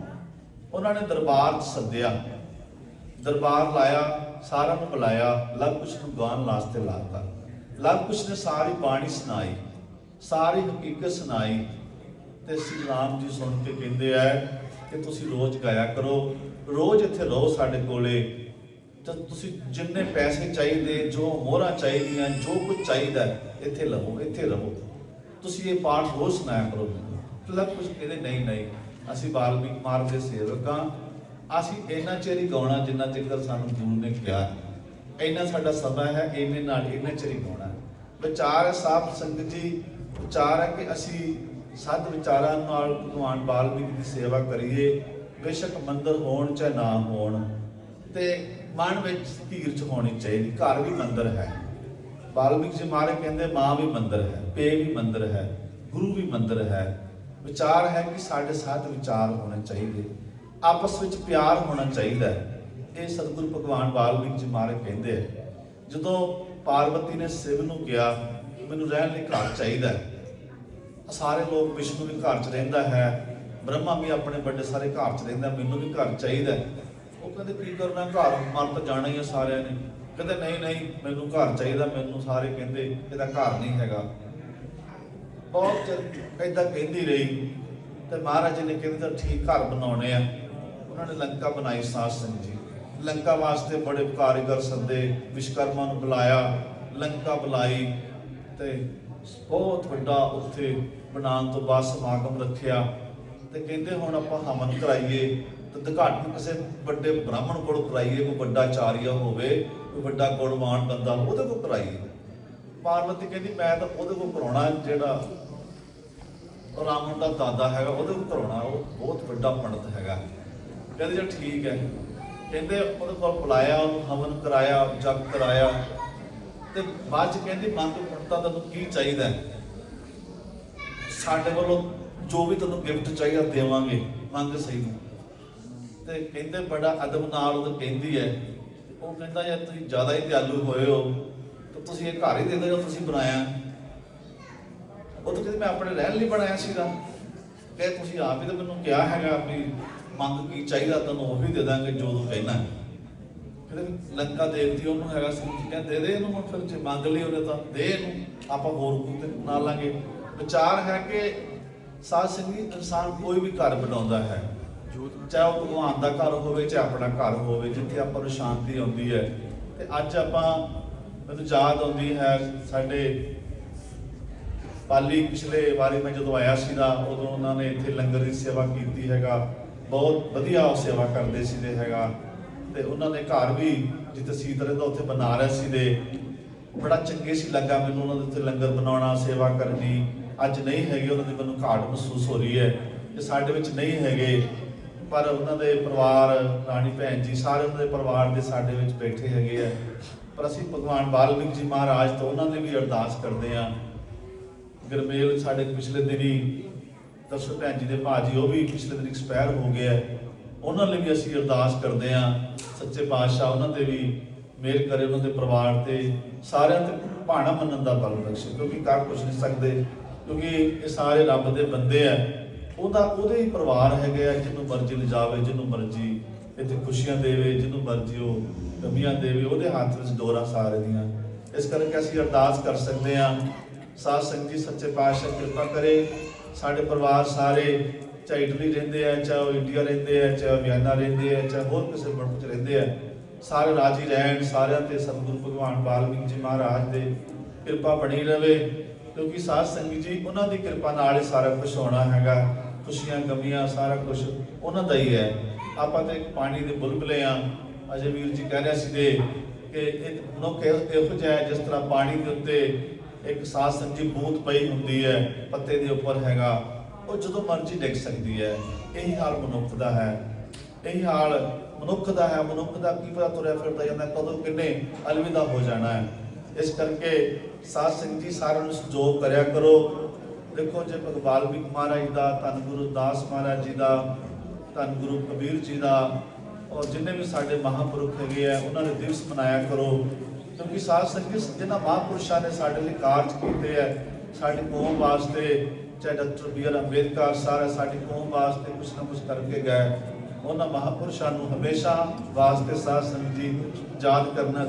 ਉਹਨਾਂ ਨੇ ਦਰਬਾਰ 'ਚ ਸੱਦਿਆ। ਦਰਬਾਰ ਲਾਇਆ, ਸਾਰਿਆਂ ਨੂੰ ਬੁਲਾਇਆ ਲਵ ਕੁਛ ਨੂੰ ਗਾਣ ਵਾਸਤੇ ਲਾਤਾ। ਲਵ ਕੁਛ ਨੇ ਸਾਰੀ ਬਾਣੀ ਸੁਣਾਈ, ਸਾਰੀ ਹਕੀਕਤ ਸੁਣਾਈ। ਤੇ ਸ੍ਰੀ ਰਾਮ ਜੀ ਸੁਣ ਕੇ ਕਹਿੰਦੇ ਆ ਕਿ ਤੁਸੀਂ ਰੋਜ਼ ਗਾਇਆ ਕਰੋ। ਰੋਜ਼ ਇੱਥੇ ਰਹੋ ਸਾਡੇ ਕੋਲੇ। ਤਾਂ ਤੁਸੀਂ ਜਿੰਨੇ ਪੈਸੇ ਚਾਹੀਦੇ, ਜੋ ਮੋਹਰਾਂ ਚਾਹੀਦੀਆਂ, ਜੋ ਕੁਝ ਚਾਹੀਦਾ, ਇੱਥੇ ਲਵੋ, ਇੱਥੇ ਰਹੋ। ਤੁਸੀਂ ਇਹ ਪਾਠ ਰੋਜ਼ ਸੁਣਾਇਆ ਕਰੋ। ਲਵ ਕੁਸ਼ ਕਹਿੰਦੇ, ਨਹੀਂ ਨਹੀਂ, ਅਸੀਂ ਵਾਲਮੀਕ ਮਾਰਗ ਦੇ ਸੇਵਕ ਹਾਂ। ਅਸੀਂ ਇੰਨਾ ਚਿਰ ਹੀ ਗਾਉਣਾ ਜਿੰਨਾ ਚਿਰ ਸਾਨੂੰ ਗੁਰੂ ਨੇ ਕਿਹਾ। ਇੰਨਾ ਸਾਡਾ ਸਮਾਂ ਹੈ, ਇੰਨੇ ਨਾਲ ਇੰਨਾ ਚਿਰ ਹੀ ਗਾਉਣਾ। ਵਿਚਾਰ ਹੈ ਸਾਧ ਸੰਗਤ ਜੀ। ਵਿਚਾਰ ਹੈ ਕਿ ਅਸੀਂ ਸੱਤ ਵਿਚਾਰਾਂ ਨਾਲ ਭਗਵਾਨ ਵਾਲਮੀਕ ਦੀ ਸੇਵਾ ਕਰੀਏ, ਬੇਸ਼ੱਕ ਮੰਦਰ ਹੋਣ ਚਾਹੇ ਨਾ ਹੋਣ, ਤੇ ਮਨ ਵਿੱਚ ਧੀਰਜ ਹੋਣੀ ਚਾਹੀਦੀ, ਘਰ ਵੀ ਮੰਦਰ ਹੈ। ਵਾਲਮੀਕ ਜੀ ਮਾਰੇ ਕਹਿੰਦੇ, ਮਾਂ ਵੀ ਮੰਦਰ ਹੈ, ਪੇ ਵੀ ਮੰਦਰ ਹੈ, ਗੁਰੂ ਵੀ ਮੰਦਰ ਹੈ। ਵਿਚਾਰ ਹੈ ਕਿ ਸਾਡੇ ਸਾਥ ਵਿਚਾਰ ਹੋਣੇ ਚਾਹੀਦੇ, ਆਪਸ ਵਿੱਚ ਪਿਆਰ ਹੋਣਾ ਚਾਹੀਦਾ ਹੈ। ਇਹ ਸਤਿਗੁਰੂ ਭਗਵਾਨ ਵਾਲਮੀਕ ਜੀ ਮਾਰੇ ਕਹਿੰਦੇ ਆ, ਜਦੋਂ ਪਾਰਵਤੀ ਨੇ ਸ਼ਿਵ ਨੂੰ ਕਿਹਾ, ਮੈਨੂੰ ਰਹਿਣ ਲਈ ਘਰ ਚਾਹੀਦਾ ਹੈ। ਸਾਰੇ ਲੋਕ ਵਿਸ਼ਨੂੰ ਵੀ ਘਰ 'ਚ ਰਹਿੰਦਾ ਹੈ। ਬ੍ਰਹਮਾ ਵੀ ਆਪਣੇ ਵੱਡੇ ਸਾਰੇ ਘਰ 'ਚ ਰਹਿੰਦਾ, ਮੈਨੂੰ ਵੀ ਘਰ ਚਾਹੀਦਾ ਉਹ ਕਹਿੰਦੇ, ਕੀ ਕਰਨਾ ਘਰ? ਮਨ ਤਾਂ ਜਾਣਾ ਹੀ ਆ ਸਾਰਿਆਂ ਨੇ। ਕਹਿੰਦੇ, ਨਹੀਂ ਨਹੀਂ, ਮੈਨੂੰ ਘਰ ਚਾਹੀਦਾ, ਮੈਨੂੰ ਸਾਰੇ ਕਹਿੰਦੇ, ਇਹਦਾ ਘਰ ਨਹੀਂ ਹੈਗਾ। ਬਹੁਤ ਚਿਰ ਏਦਾਂ ਕਹਿੰਦੀ ਰਹੀ। ਤੇ ਮਹਾਰਾਜ ਨੇ ਕਹਿੰਦੇ ਤਾਂ ਠੀਕ, ਘਰ ਬਣਾਉਣੇ ਆ। ਉਹਨਾਂ ਨੇ ਲੰਕਾ ਬਣਾਈ ਸਾਧ ਸਿੰਘ ਜੀ। ਲੰਕਾ ਵਾਸਤੇ ਬੜੇ ਕਾਰੀਗਰ ਸੱਦੇ ਵਿਸ਼ਕਰਮਾ ਨੂੰ ਬੁਲਾਇਆ। ਲੰਕਾ ਬੁਲਾਈ ਤੇ ਬਹੁਤ ਵੱਡਾ ਉੱਥੇ ਬਣਾਉਣ ਤੋਂ ਬਾਅਦ ਸਮਾਗਮ ਰੱਖਿਆ ਤੇ ਕਹਿੰਦੇ ਹੁਣ ਆਪਾਂ ਹਵਨ ਕਰਾਈਏ ਤੇ ਦਿਘਾਟਨ ਕਿਸੇ ਵੱਡੇ ਬ੍ਰਾਹਮਣ ਕੋਲ ਕਰਾਈਏ, ਕੋਈ ਵੱਡਾ ਆਚਾਰੀਆ ਹੋਵੇ, ਕੋਈ ਵੱਡਾ ਗੁਣਵਾਨ ਬੰਦਾ ਉਹਦੇ ਕੋਲ ਕਰਾਈਏ। ਪਾਰਵਤੀ ਕਹਿੰਦੀ, ਮੈਂ ਤਾਂ ਉਹਦੇ ਕੋਲ ਕਰਾਉਣਾ ਜਿਹੜਾ ਉਹ ਰਾਮਨ ਦਾ ਦਾਦਾ ਹੈਗਾ, ਉਹਦੇ ਕੋਲ ਕਰਾਉਣਾ, ਉਹ ਬਹੁਤ ਵੱਡਾ ਪੰਡਤ ਹੈਗਾ। ਕਹਿੰਦੇ ਜੇ ਠੀਕ ਹੈ। ਕਹਿੰਦੇ, ਉਹਦੇ ਕੋਲ ਬੁਲਾਇਆ, ਉਹਨੂੰ ਹਵਨ ਕਰਾਇਆ ਜਪ ਕਰਾਇਆ ਤੇ ਬਾਅਦ ਚ ਕਹਿੰਦੀ ਮੰਗ ਪੰਡਤਾਂ ਤੈਨੂੰ ਕੀ ਚਾਹੀਦਾ ਸਾਡੇ ਵੱਲੋਂ ਜੋ ਵੀ ਤੈਨੂੰ ਗਿਫਟ ਚਾਹੀਦਾ ਦੇਵਾਂਗੇ, ਮੰਗ ਸਹੀ ਨੂੰ। ਤੇ ਕਹਿੰਦੇ ਬੜਾ ਅਦਬ ਨਾਲ ਉਹ ਕਹਿੰਦੀ ਹੈ, ਉਹ ਕਹਿੰਦਾ, ਯਾਰ ਤੁਸੀਂ ਜ਼ਿਆਦਾ ਹੀ ਦਿਆਲੂ ਹੋਏ ਹੋ, ਤਾਂ ਤੁਸੀਂ ਇਹ ਘਰ ਹੀ ਦੇ ਦਿਓ ਜੋ ਤੁਸੀਂ ਬਣਾਇਆ ਉਹ ਤਾਂ ਕਹਿੰਦੇ, ਮੈਂ ਆਪਣੇ ਰਹਿਣ ਲਈ ਬਣਾਇਆ ਸੀਗਾ। ਕਿ ਤੁਸੀਂ ਆਪ ਹੀ ਤਾਂ ਮੈਨੂੰ ਕਿਹਾ ਹੈਗਾ ਵੀ ਮੰਗ ਕੀ ਚਾਹੀਦਾ, ਤੈਨੂੰ ਉਹ ਵੀ ਦੇ ਦਾਂਗੇ ਜੋ ਤੂੰ ਕਹਿਣਾ ਕਹਿੰਦੇ ਲੰਕਾ ਦੇਵਤੀ ਉਹਨੂੰ ਹੈਗਾ ਸੀ ਕਹਿੰਦੇ, ਦੇ ਦੇ ਇਹਨੂੰ ਹੁਣ ਫਿਰ ਜੇ ਮੰਗ ਲਈ ਉਹਨੇ ਤਾਂ ਦੇ ਇਹਨੂੰ, ਆਪਾਂ ਹੋਰ ਕੋਈ ਬਣਾ ਲਾਂਗੇ। ਵਿਚਾਰ ਹੈ ਕਿ ਸਾਧ ਸੰਗੀ ਇਨਸਾਨ ਕੋਈ ਵੀ ਘਰ ਬਣਾਉਂਦਾ ਹੈ, ਚਾਹੇ ਉਹ ਭਗਵਾਨ ਦਾ ਘਰ ਹੋਵੇ, ਚਾਹੇ ਆਪਣਾ ਘਰ ਹੋਵੇ, ਜਿੱਥੇ ਆਪਾਂ ਨੂੰ ਸ਼ਾਂਤੀ ਆਉਂਦੀ ਹੈ। ਤੇ ਅੱਜ ਆਪਾਂ, ਮੈਨੂੰ ਯਾਦ ਆਉਂਦੀ ਹੈ, ਸਾਡੇ ਪਾਲੀ ਪਿਛਲੇ ਵਾਰੀ ਮੈਂ ਜਦੋਂ ਆਇਆ ਸੀ ਦਾ ਉਦੋਂ ਉਹਨਾਂ ਨੇ ਇੱਥੇ ਲੰਗਰ ਦੀ ਸੇਵਾ ਕੀਤੀ ਹੈਗਾ। ਬਹੁਤ ਵਧੀਆ ਉਹ ਸੇਵਾ ਕਰਦੇ ਸੀ ਦੇ ਹੈਗਾ। ਤੇ ਉਹਨਾਂ ਦੇ ਘਰ ਵੀ ਜਿੱਥੇ ਸੀਤ ਰਹਿੰਦਾ, ਉੱਥੇ ਬਣਾ ਰਹੇ ਸੀ ਦੇ। ਬੜਾ ਚੰਗੇ ਸੀ ਲੱਗਾ ਮੈਨੂੰ ਉਹਨਾਂ ਦੇ ਉੱਤੇ ਲੰਗਰ ਬਣਾਉਣਾ, ਸੇਵਾ ਕਰਨੀ। ਅੱਜ ਨਹੀਂ ਹੈਗੇ, ਉਹਨਾਂ ਦੀ ਮੈਨੂੰ ਘਾਟ ਮਹਿਸੂਸ ਹੋ ਰਹੀ ਹੈ। ਕਿ ਸਾਡੇ ਵਿੱਚ ਨਹੀਂ ਹੈਗੇ, ਪਰ ਉਹਨਾਂ ਦੇ ਪਰਿਵਾਰ, ਰਾਣੀ ਭੈਣ ਜੀ, ਸਾਰੇ ਉਹਨਾਂ ਦੇ ਪਰਿਵਾਰ ਦੇ ਸਾਡੇ ਵਿੱਚ ਬੈਠੇ ਹੈਗੇ ਆ। ਪਰ ਅਸੀਂ ਭਗਵਾਨ ਵਾਲਮੀਕ ਜੀ ਮਹਾਰਾਜ ਤੋਂ ਉਹਨਾਂ ਦੀ ਵੀ ਅਰਦਾਸ ਕਰਦੇ ਆ ਗਰਮੇਲ ਸਾਡੇ ਪਿਛਲੇ ਦਿਨੀ, ਦਰਸ਼ਨ ਭੈਣ ਜੀ ਦੇ ਭਾਜੀ ਉਹ ਵੀ ਪਿਛਲੇ ਦਿਨ ਐਕਸਪਾਇਰ ਹੋ ਗਏ ਆ। ਉਹਨਾਂ ਲਈ ਵੀ ਅਸੀਂ ਅਰਦਾਸ ਕਰਦੇ ਹਾਂ। ਸੱਚੇ ਪਾਤਸ਼ਾਹ ਉਹਨਾਂ ਤੇ ਵੀ ਮਿਹਰ ਕਰੇ, ਉਹਨਾਂ ਦੇ ਪਰਿਵਾਰ ਤੇ ਸਾਰਿਆਂ ਤੇ ਭਾਣਾ ਮੰਨਣ ਦਾ ਬਲ ਬਖਸ਼ੇ, ਕਿਉਂਕਿ ਕਰ ਕੁਝ ਨਹੀਂ ਸਕਦੇ, ਕਿਉਂਕਿ ਇਹ ਸਾਰੇ ਰੱਬ ਦੇ ਬੰਦੇ ਆ। ਉਹਦਾ, ਉਹਦੇ ਹੀ ਪਰਿਵਾਰ ਹੈਗੇ ਆ, ਜਿਹਨੂੰ ਮਰਜ਼ੀ ਲਿਜਾਵੇ, ਜਿਹਨੂੰ ਮਰਜ਼ੀ ਇੱਥੇ ਖੁਸ਼ੀਆਂ ਦੇਵੇ, ਜਿਹਨੂੰ ਮਰਜ਼ੀ ਉਹ ਕਮੀਆਂ ਦੇਵੇ, ਉਹਦੇ ਹੱਥ ਵਿੱਚ ਡੋਰਾ ਸਾਰੇ ਦੀਆਂ। ਇਸ ਕਰਕੇ ਅਸੀਂ ਅਰਦਾਸ ਕਰ ਸਕਦੇ ਆ ਸਾਧ ਸੰਗਤ ਜੀ, ਸੱਚੇ ਪਾਤਸ਼ਾਹ ਕਿਰਪਾ ਕਰੇ। ਸਾਡੇ ਪਰਿਵਾਰ ਸਾਰੇ ਚਾਹੇ ਇਟਲੀ ਰਹਿੰਦੇ ਆ, ਚਾਹੇ ਉਹ ਇੰਡੀਆ ਰਹਿੰਦੇ ਆ, ਚਾਹੇ ਵਿਆਨਾ ਰਹਿੰਦੇ ਆ, ਚਾਹੇ ਹੋਰ ਕਿਸੇ ਮੁਲਕ 'ਚ ਰਹਿੰਦੇ ਆ, ਸਾਰੇ ਰਾਜੀ ਰਹਿਣ, ਸਾਰਿਆਂ ਤੇ ਸਤਿਗੁਰੂ ਭਗਵਾਨ ਵਾਲਮੀਕ ਜੀ ਮਹਾਰਾਜ ਦੇ ਕਿਰਪਾ ਬਣੀ ਰਵੇ, ਕਿਉਂਕਿ ਸਾਧ ਸੰਗਤ ਜੀ, ਉਹਨਾਂ ਦੀ ਕਿਰਪਾ ਨਾਲ ਹੀ ਸਾਰਾ ਕੁਝ ਹੋਣਾ ਹੈਗਾ, ਖੁਸ਼ੀਆਂ, ਗਮੀਆਂ, ਸਾਰਾ ਕੁਝ ਉਹਨਾਂ ਦਾ ਹੀ ਹੈ। ਆਪਾਂ ਤੇ ਇੱਕ ਪਾਣੀ ਦੇ ਬੁਲਬੁਲੇ ਆ, ਅਜੇ ਵੀਰ ਜੀ ਕਹਿ ਰਹੇ ਸੀ ਦੇ ਕਿ ਇੱਕ ਮਨੁੱਖ ਇਹੋ ਇਹੋ ਜਿਹਾ ਹੈ, ਜਿਸ ਤਰ੍ਹਾਂ ਪਾਣੀ ਦੇ ਉੱਤੇ ਇੱਕ ਸਾਧ ਸੰਗਤ ਜੀ ਬੂੰਦ ਪਈ ਹੁੰਦੀ ਹੈ, ਪੱਤੇ ਦੇ ਉੱਪਰ ਹੈਗਾ। ਉਹ ਜਦੋਂ ਮਰਜ਼ੀ ਡਿੱਗ ਸਕਦੀ ਹੈ। ਇਹੀ ਹਾਲ ਮਨੁੱਖ ਦਾ ਹੈ। ਇਹੀ ਹਾਲ ਮਨੁੱਖ ਦਾ ਹੈ। ਮਨੁੱਖ ਦਾ ਕੀ ਪਤਾ ਤੁਰਿਆ ਫਿਰਦਾ ਜਾਂਦਾ, ਕਦੋਂ ਕਿੰਨੇ ਅਲਵਿਦਾ ਹੋ ਜਾਣਾ ਹੈ। ਇਸ ਕਰਕੇ ਸਾਧ ਸਿੰਘ ਜੀ ਸਾਰਿਆਂ ਨੂੰ ਸਹਿਯੋਗ ਕਰਿਆ ਕਰੋ। ਦੇਖੋ ਜੇ ਭਗਵਾਨ ਵੀ ਮਹਾਰਾਜ ਦਾ, ਧੰਨ ਗੁਰੂ ਦਾਸ ਮਹਾਰਾਜ ਜੀ ਦਾ, ਧੰਨ ਗੁਰੂ ਕਬੀਰ ਜੀ ਦਾ, ਔਰ ਜਿੰਨੇ ਵੀ ਸਾਡੇ ਮਹਾਪੁਰਖ ਹੈਗੇ ਆ, ਉਹਨਾਂ ਨੇ ਦਿਵਸ ਮਨਾਇਆ ਕਰੋ। ਕਿਉਂਕਿ ਸਾਧ ਸੰਗਤ ਜਿਨ੍ਹਾਂ ਮਹਾਪੁਰਸ਼ਾਂ ਨੇ ਸਾਡੇ ਲਈ ਕਾਰਜ ਕੀਤੇ ਆ, ਸਾਡੀ ਕੌਮ ਵਾਸਤੇ ਚਾਹੇ ਡਾਕਟਰ ਬੀ ਆਰ ਅੰਬੇਦਕਰ ਸਾਰਾ ਸਾਡੀ ਕੌਮ ਵਾਸਤੇ ਕੁਛ ਨਾ ਕੁਛ ਕਰਕੇ ਗਏ। ਉਹਨਾਂ ਮਹਾਪੁਰਸ਼ਾਂ ਨੂੰ ਹਮੇਸ਼ਾ ਵਾਸਤੇ ਸਾਧ ਸੰਗਤ ਜੀ ਯਾਦ ਕਰਨਾ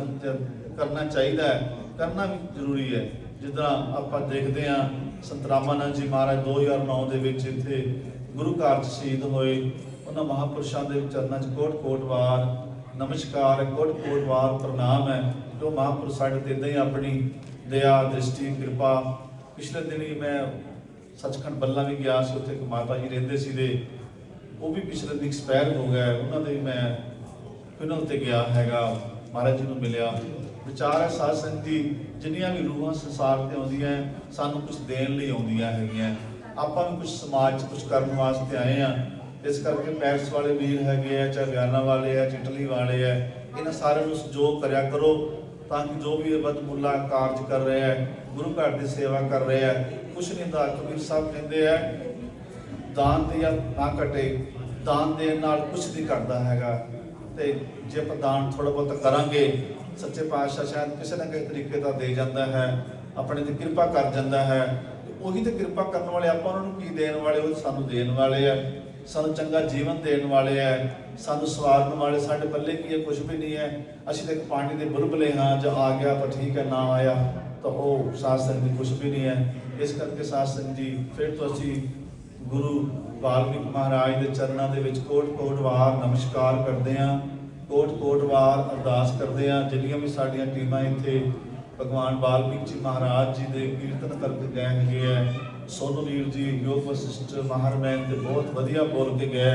ਕਰਨਾ ਚਾਹੀਦਾ ਹੈ। ਕਰਨਾ ਵੀ ਜ਼ਰੂਰੀ ਹੈ। ਜਿੱਦਾਂ ਆਪਾਂ ਦੇਖਦੇ ਹਾਂ ਸੰਤ ਰਾਮਾਨੰਦ ਜੀ ਮਹਾਰਾਜ 2009 ਦੇ ਵਿੱਚ ਇੱਥੇ ਗੁਰੂ ਘਰ 'ਚ ਸ਼ਹੀਦ ਹੋਏ। ਉਹਨਾਂ ਮਹਾਪੁਰਸ਼ਾਂ ਦੇ ਚਰਨਾਂ 'ਚ ਕੋਟ ਕੋਟ ਵਾਰ, ਨਮਸਕਾਰ ਕੋਟ ਕੋਟ ਵਾਰ ਪ੍ਰਣਾਮ ਹੈ। ਜੋ ਮਹਾਪੁਰਸ਼ ਸਾਡੇ ਤੇ ਇਦਾਂ ਹੀ ਆਪਣੀ ਦਇਆ, ਦ੍ਰਿਸ਼ਟੀ, ਕਿਰਪਾ ਪਿਛਲੇ ਦਿਨ ਹੀ ਮੈਂ ਸੱਚਖੰਡ ਬੱਲਾ ਵੀ ਗਿਆ ਸੀ ਉੱਥੇ ਇੱਕ ਮਾਤਾ ਜੀ ਰਹਿੰਦੇ ਸੀ ਦੇ। ਉਹ ਵੀ ਪਿਛਲੇ ਦਿਨ ਐਕਸਪਾਇਰ ਹੋ ਗਏ ਉਹਨਾਂ ਦੇ ਮੈਂ ਫਿਨਲ ਤੇ ਗਿਆ ਹੈਗਾ। ਮਹਾਰਾਜ ਜੀ ਨੂੰ ਮਿਲਿਆ। ਵਿਚਾਰ ਹੈ ਸਾਧ ਸੰਗਤ ਦੀ ਜਿੰਨੀਆਂ ਵੀ ਰੂਹਾਂ ਸੰਸਾਰ ਤੇ ਆਉਂਦੀਆਂ ਹੈ, ਸਾਨੂੰ ਕੁਝ ਦੇਣ ਲਈ ਆਉਂਦੀਆਂ ਹੈਗੀਆਂ ਆਪਾਂ ਵੀ ਕੁਝ ਸਮਾਜ 'ਚ ਕੁਝ ਕਰਨ ਵਾਸਤੇ ਆਏ ਆ ਇਸ ਕਰਕੇ ਪੈਰਸ ਵਾਲੇ ਵੀਰ ਹੈਗੇ ਆ ਚਾਹੇ ਵਿਆਨਾ ਵਾਲੇ ਆ ਚਿਟਲੀ ਵਾਲੇ ਆ ਇਹਨਾਂ ਸਾਰਿਆਂ ਨੂੰ ਸਹਿਯੋਗ ਕਰਿਆ ਕਰੋ। ਤਾਂ ਕਿ ਜੋ ਵੀ ਬਦਮੁੱਲਾ ਕਾਰਜ ਕਰ ਰਿਹਾ ਹੈ, ਗੁਰੂ ਘਰ ਦੀ ਸੇਵਾ ਕਰ ਰਿਹਾ ਹੈ, ਕੁਛ ਨਹੀਂ ਦਾ ਕਬੀਰ ਸਾਹਿਬ ਕਹਿੰਦੇ ਆ, ਦਾਨ ਦੇ ਨਾ ਘਟੇ, ਦਾਨ ਦੇਣ ਨਾਲ ਕੁਛ ਨਹੀਂ ਘਟਦਾ ਹੈਗਾ। ਤੇ ਜੇ ਆਪਾਂ ਦਾਨ ਥੋੜਾ ਬਹੁਤ ਕਰਾਂਗੇ, ਸੱਚੇ ਪਾਤਸ਼ਾਹ ਸ਼ਾਇਦ ਕਿਸੇ ਨਾ ਕਿਸੇ ਤਰੀਕੇ ਦਾ ਦੇ ਜਾਂਦਾ ਹੈ, ਆਪਣੇ ਤੇ ਕਿਰਪਾ ਕਰ ਜਾਂਦਾ ਹੈ। ਉਹੀ ਤੇ ਕਿਰਪਾ ਕਰਨ ਵਾਲੇ ਆਪਾਂ ਉਹਨਾਂ ਨੂੰ ਕੀ ਦੇਣ ਵਾਲੇ, ਉਹ ਸਾਨੂੰ ਦੇਣ ਵਾਲੇ ਆ। ਸਾਨੂੰ ਚੰਗਾ ਜੀਵਨ ਦੇਣ ਵਾਲੇ ਆ ਸਾਨੂੰ ਸਵਾਰਨ ਵਾਲੇ, ਸਾਡੇ ਪੱਲੇ ਕੀ ਹੈ ਕੁਝ ਵੀ ਨਹੀਂ ਹੈ ਅਸੀਂ ਤਾਂ ਇੱਕ ਪਾਣੀ ਦੇ ਬੁਲਬੁਲੇ ਹਾਂ, ਜੇ ਆ ਗਿਆ ਤਾਂ ਠੀਕ ਹੈ ਨਾ ਆਇਆ, ਤਾਂ ਉਹ ਸਾਧ ਸੰਗਤ ਦੀ ਕੁਝ ਵੀ ਨਹੀਂ ਹੈ ਇਸ ਕਰਕੇ ਸਾਧ ਸੰਗਤ ਜੀ, ਫਿਰ ਤੋਂ ਅਸੀਂ ਗੁਰੂ ਵਾਲਮੀਕ ਮਹਾਰਾਜ ਦੇ ਚਰਨਾਂ ਦੇ ਵਿੱਚ ਕੋਟ ਕੋਟ ਵਾਰ ਨਮਸਕਾਰ ਕਰਦੇ ਹਾਂ ਕੋਟ ਕੋਟ ਵਾਰ ਅਰਦਾਸ ਕਰਦੇ ਹਾਂ ਜਿੰਨੀਆਂ ਵੀ ਸਾਡੀਆਂ ਟੀਮਾਂ ਇੱਥੇ ਭਗਵਾਨ ਬਾਲਮੀਕ ਜੀ ਮਹਾਰਾਜ ਜੀ ਦੇ ਕੀਰਤਨ ਕਰਕੇ ਗਏ ਹੈਗੇ ਆ। ਸੋਨੂ ਵੀਰ ਜੀ ਯੋਗ ਵਸਿਸ਼ਟ ਮਹਾਰਮੈਨ ਦੇ ਬਹੁਤ ਵਧੀਆ ਬੋਲ ਕੇ ਗਏ।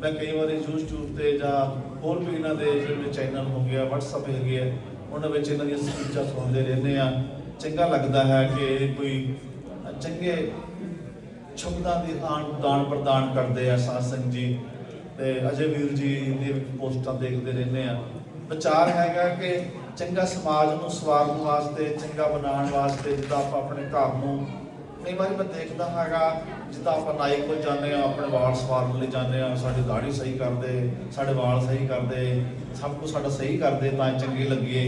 ਮੈਂ ਕਈ ਵਾਰੀ YouTube ਤੇ ਜਾਂ ਹੋਰ ਵੀ ਇਹਨਾਂ ਦੇ ਜਿਹੜੇ ਚੈਨਲ ਹੋ ਗਿਆ WhatsApp ਹੈਗੇ ਆ, ਉਹਨਾਂ ਵਿੱਚ ਇਹਨਾਂ ਦੀਆਂ ਸਪੀਚਾਂ ਸੁਣਦੇ ਰਹਿੰਦੇ ਆ। ਚੰਗਾ ਲੱਗਦਾ ਹੈ ਕਿ ਇਹ ਕੋਈ ਚੰਗੇ ਸ਼ਬਦਾਂ ਦੀ ਦਾਨ ਦਾਨ ਪ੍ਰਦਾਨ ਕਰਦੇ ਆ ਸਾਧ ਸੰਗਤ ਜੀ। ਤੇ ਅਜੇ ਵੀਰ ਜੀ ਦੇ ਪੋਸਟਾਂ ਦੇਖਦੇ ਰਹਿੰਦੇ ਆ। ਵਿਚਾਰ ਹੈਗਾ ਕਿ ਚੰਗਾ ਸਮਾਜ ਨੂੰ ਸਵਾਰਨ ਵਾਸਤੇ, ਚੰਗਾ ਬਣਾਉਣ ਵਾਸਤੇ ਜਿੱਦਾਂ ਆਪਾਂ ਆਪਣੇ ਘਰ ਨੂੰ, ਕਈ ਵਾਰੀ ਮੈਂ ਦੇਖਦਾ ਹੈਗਾ, ਜਿੱਦਾਂ ਆਪਾਂ ਨਾਈ ਕੋਲ ਜਾਂਦੇ ਆ ਆਪਣੇ ਵਾਲ ਸਵਾਰਨ ਲਈ ਜਾਂਦੇ ਆ ਸਾਡੀ ਦਾੜੀ ਸਹੀ ਕਰਦੇ, ਸਾਡੇ ਵਾਲ ਸਹੀ ਕਰਦੇ, ਸਭ ਕੁਝ ਸਾਡਾ ਸਹੀ ਕਰਦੇ ਤਾਂ ਚੰਗੇ ਲੱਗੇ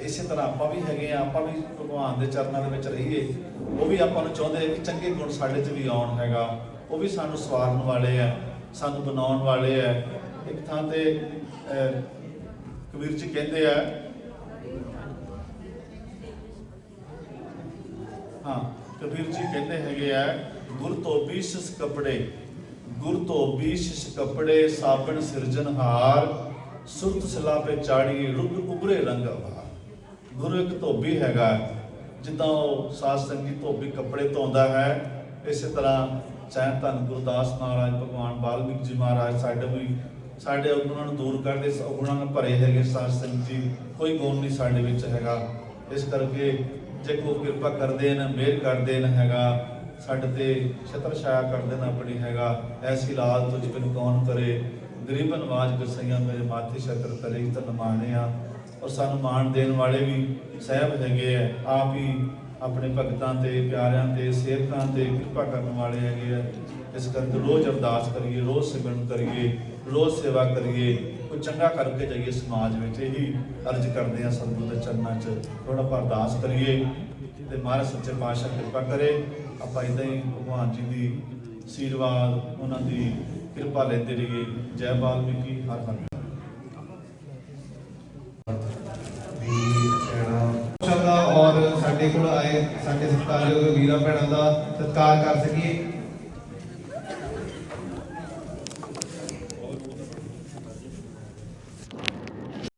ਇਸੇ ਤਰ੍ਹਾਂ ਆਪਾਂ ਵੀ ਹੈਗੇ ਆ ਆਪਾਂ ਵੀ ਭਗਵਾਨ ਦੇ ਚਰਨਾਂ ਦੇ ਵਿੱਚ ਰਹੀਏ, ਉਹ ਵੀ ਆਪਾਂ ਨੂੰ ਚਾਹੁੰਦੇ ਕਿ ਚੰਗੇ ਗੁਣ ਸਾਡੇ 'ਚ ਵੀ ਆਉਣ ਹੈਗਾ। ਉਹ ਵੀ ਸਾਨੂੰ ਸਵਾਰਨ ਵਾਲੇ ਆ, ਸਾਨੂੰ ਬਣਾਉਣ ਵਾਲੇ ਆ। ਇੱਕ ਥਾਂ ਤੇ ਕਬੀਰ ਜੀ ਕਹਿੰਦੇ ਆ ਹਾਂ ਕਬੀਰ ਜੀ ਕਹਿੰਦੇ ਹੈਗੇ ਆ, ਗੁਰ ਤੋਂ ਬੀਸਿਸ ਕੱਪੜੇ, ਗੁਰ ਤੋਂ ਬੀਸਿਸ ਕੱਪੜੇ, ਸਾਬਣ ਸਿਰਜਨਹਾਰ ਸੁਰਤ ਸਲਾ ਪੇ ਚਾੜੀ, ਰੁੱਗ ਉਬਰੇ ਰੰਗ ਆਵਾਰ ਗੁਰੂ ਇੱਕ ਧੋਬੀ ਹੈਗਾ, ਜਿੱਦਾਂ ਉਹ ਸਾਧ ਸੰਗੀਤ ਧੋਬੀ ਕੱਪੜੇ ਧੋਂਦਾ ਹੈ, ਇਸੇ ਤਰ੍ਹਾਂ ਚਾਹੇ ਧੰਨ ਗੁਰਦਾਸ ਮਹਾਰਾਜ, ਭਗਵਾਨ ਵਾਲਮੀਕ ਜੀ ਮਹਾਰਾਜ ਸਾਡੇ ਵੀ, ਸਾਡੇ ਔਗੁਣਾਂ ਨੂੰ ਦੂਰ ਕਰਦੇ, ਸ- ਔਗੁਣਾਂ ਨਾਲ ਭਰੇ ਹੈਗੇ ਸਾਧ ਸੰਗਤ ਜੀ, ਕੋਈ ਗੁਣ ਨਹੀਂ ਸਾਡੇ ਵਿੱਚ ਹੈਗਾ। ਇਸ ਕਰਕੇ ਜੇ ਕੋਈ ਕਿਰਪਾ ਕਰਦੇ ਨੇ ਮਿਹਰ ਕਰਦੇ ਨੇ ਹੈਗਾ, ਸਾਡੇ ਤੇ ਛਤਰ ਛਾਇਆ ਕਰਦੇ ਨੇ ਆਪਣੀ ਹੈਗਾ। ਐਸੀ ਲਾਲ ਤੁਝ ਬਿਨ ਕੌਣ ਕਰੇ। ਗਰੀਬ ਨਵਾਜ ਗਸਈਆਂ ਮੇਰੇ ਮਾਥੇ ਸ਼ਕਰ ਤਲੇ ਤਨ ਆ। ਔਰ ਸਾਨੂੰ ਮਾਣ ਦੇਣ ਵਾਲੇ ਵੀ ਸਹਿਬ ਹੈਗੇ ਆ। ਆਪ ਹੀ ਆਪਣੇ ਭਗਤਾਂ ਤੇ, ਪਿਆਰਿਆਂ ਤੇ ਸੇਵਕਾਂ ਤੇ ਕਿਰਪਾ ਕਰਨ ਵਾਲੇ ਹੈਗੇ ਆ। ਇਸ ਕਰਕੇ ਰੋਜ਼ ਅਰਦਾਸ ਕਰੀਏ, ਰੋਜ਼ ਸਿਮਰਨ ਕਰੀਏ, ਰੋਜ਼ ਸੇਵਾ ਕਰੀਏ। ਕੋਈ ਚੰਗਾ ਕਰਕੇ ਜਾਈਏ ਸਮਾਜ ਵਿੱਚ, ਇਹੀ ਅਰਜ਼ ਕਰਦੇ ਆ ਸਤਿਗੁਰੂ ਦੇ ਚਰਨਾਂ 'ਚ। ਥੋੜਾ ਆਪਾਂ ਅਰਦਾਸ ਕਰੀਏ ਤੇ ਮਹਾਰਾਜ ਸੱਚੇ ਪਾਤਸ਼ਾਹ ਕਿਰਪਾ ਕਰੇ। ਆਪਾਂ ਇਦਾਂ ਹੀ ਭਗਵਾਨ ਜੀ ਦੀ ਆਸ਼ੀਰਵਾਦ ਉਹਨਾਂ ਦੀ ਕਿਰਪਾ ਲੈਂਦੇ ਰਹੀਏ। ਜੈ ਬਾਲਮੀਕੀ ਹਰ ਹਰ ਵੀ ਔਰ ਸਾਡੇ ਕੋਲ ਆਏ ਸਾਡੇ ਸਤਿਕਾਰਯੋਗ ਵੀਰਾਂ ਭੈਣਾਂ ਦਾ ਸਤਿਕਾਰ ਕਰ ਸਕੀਏ।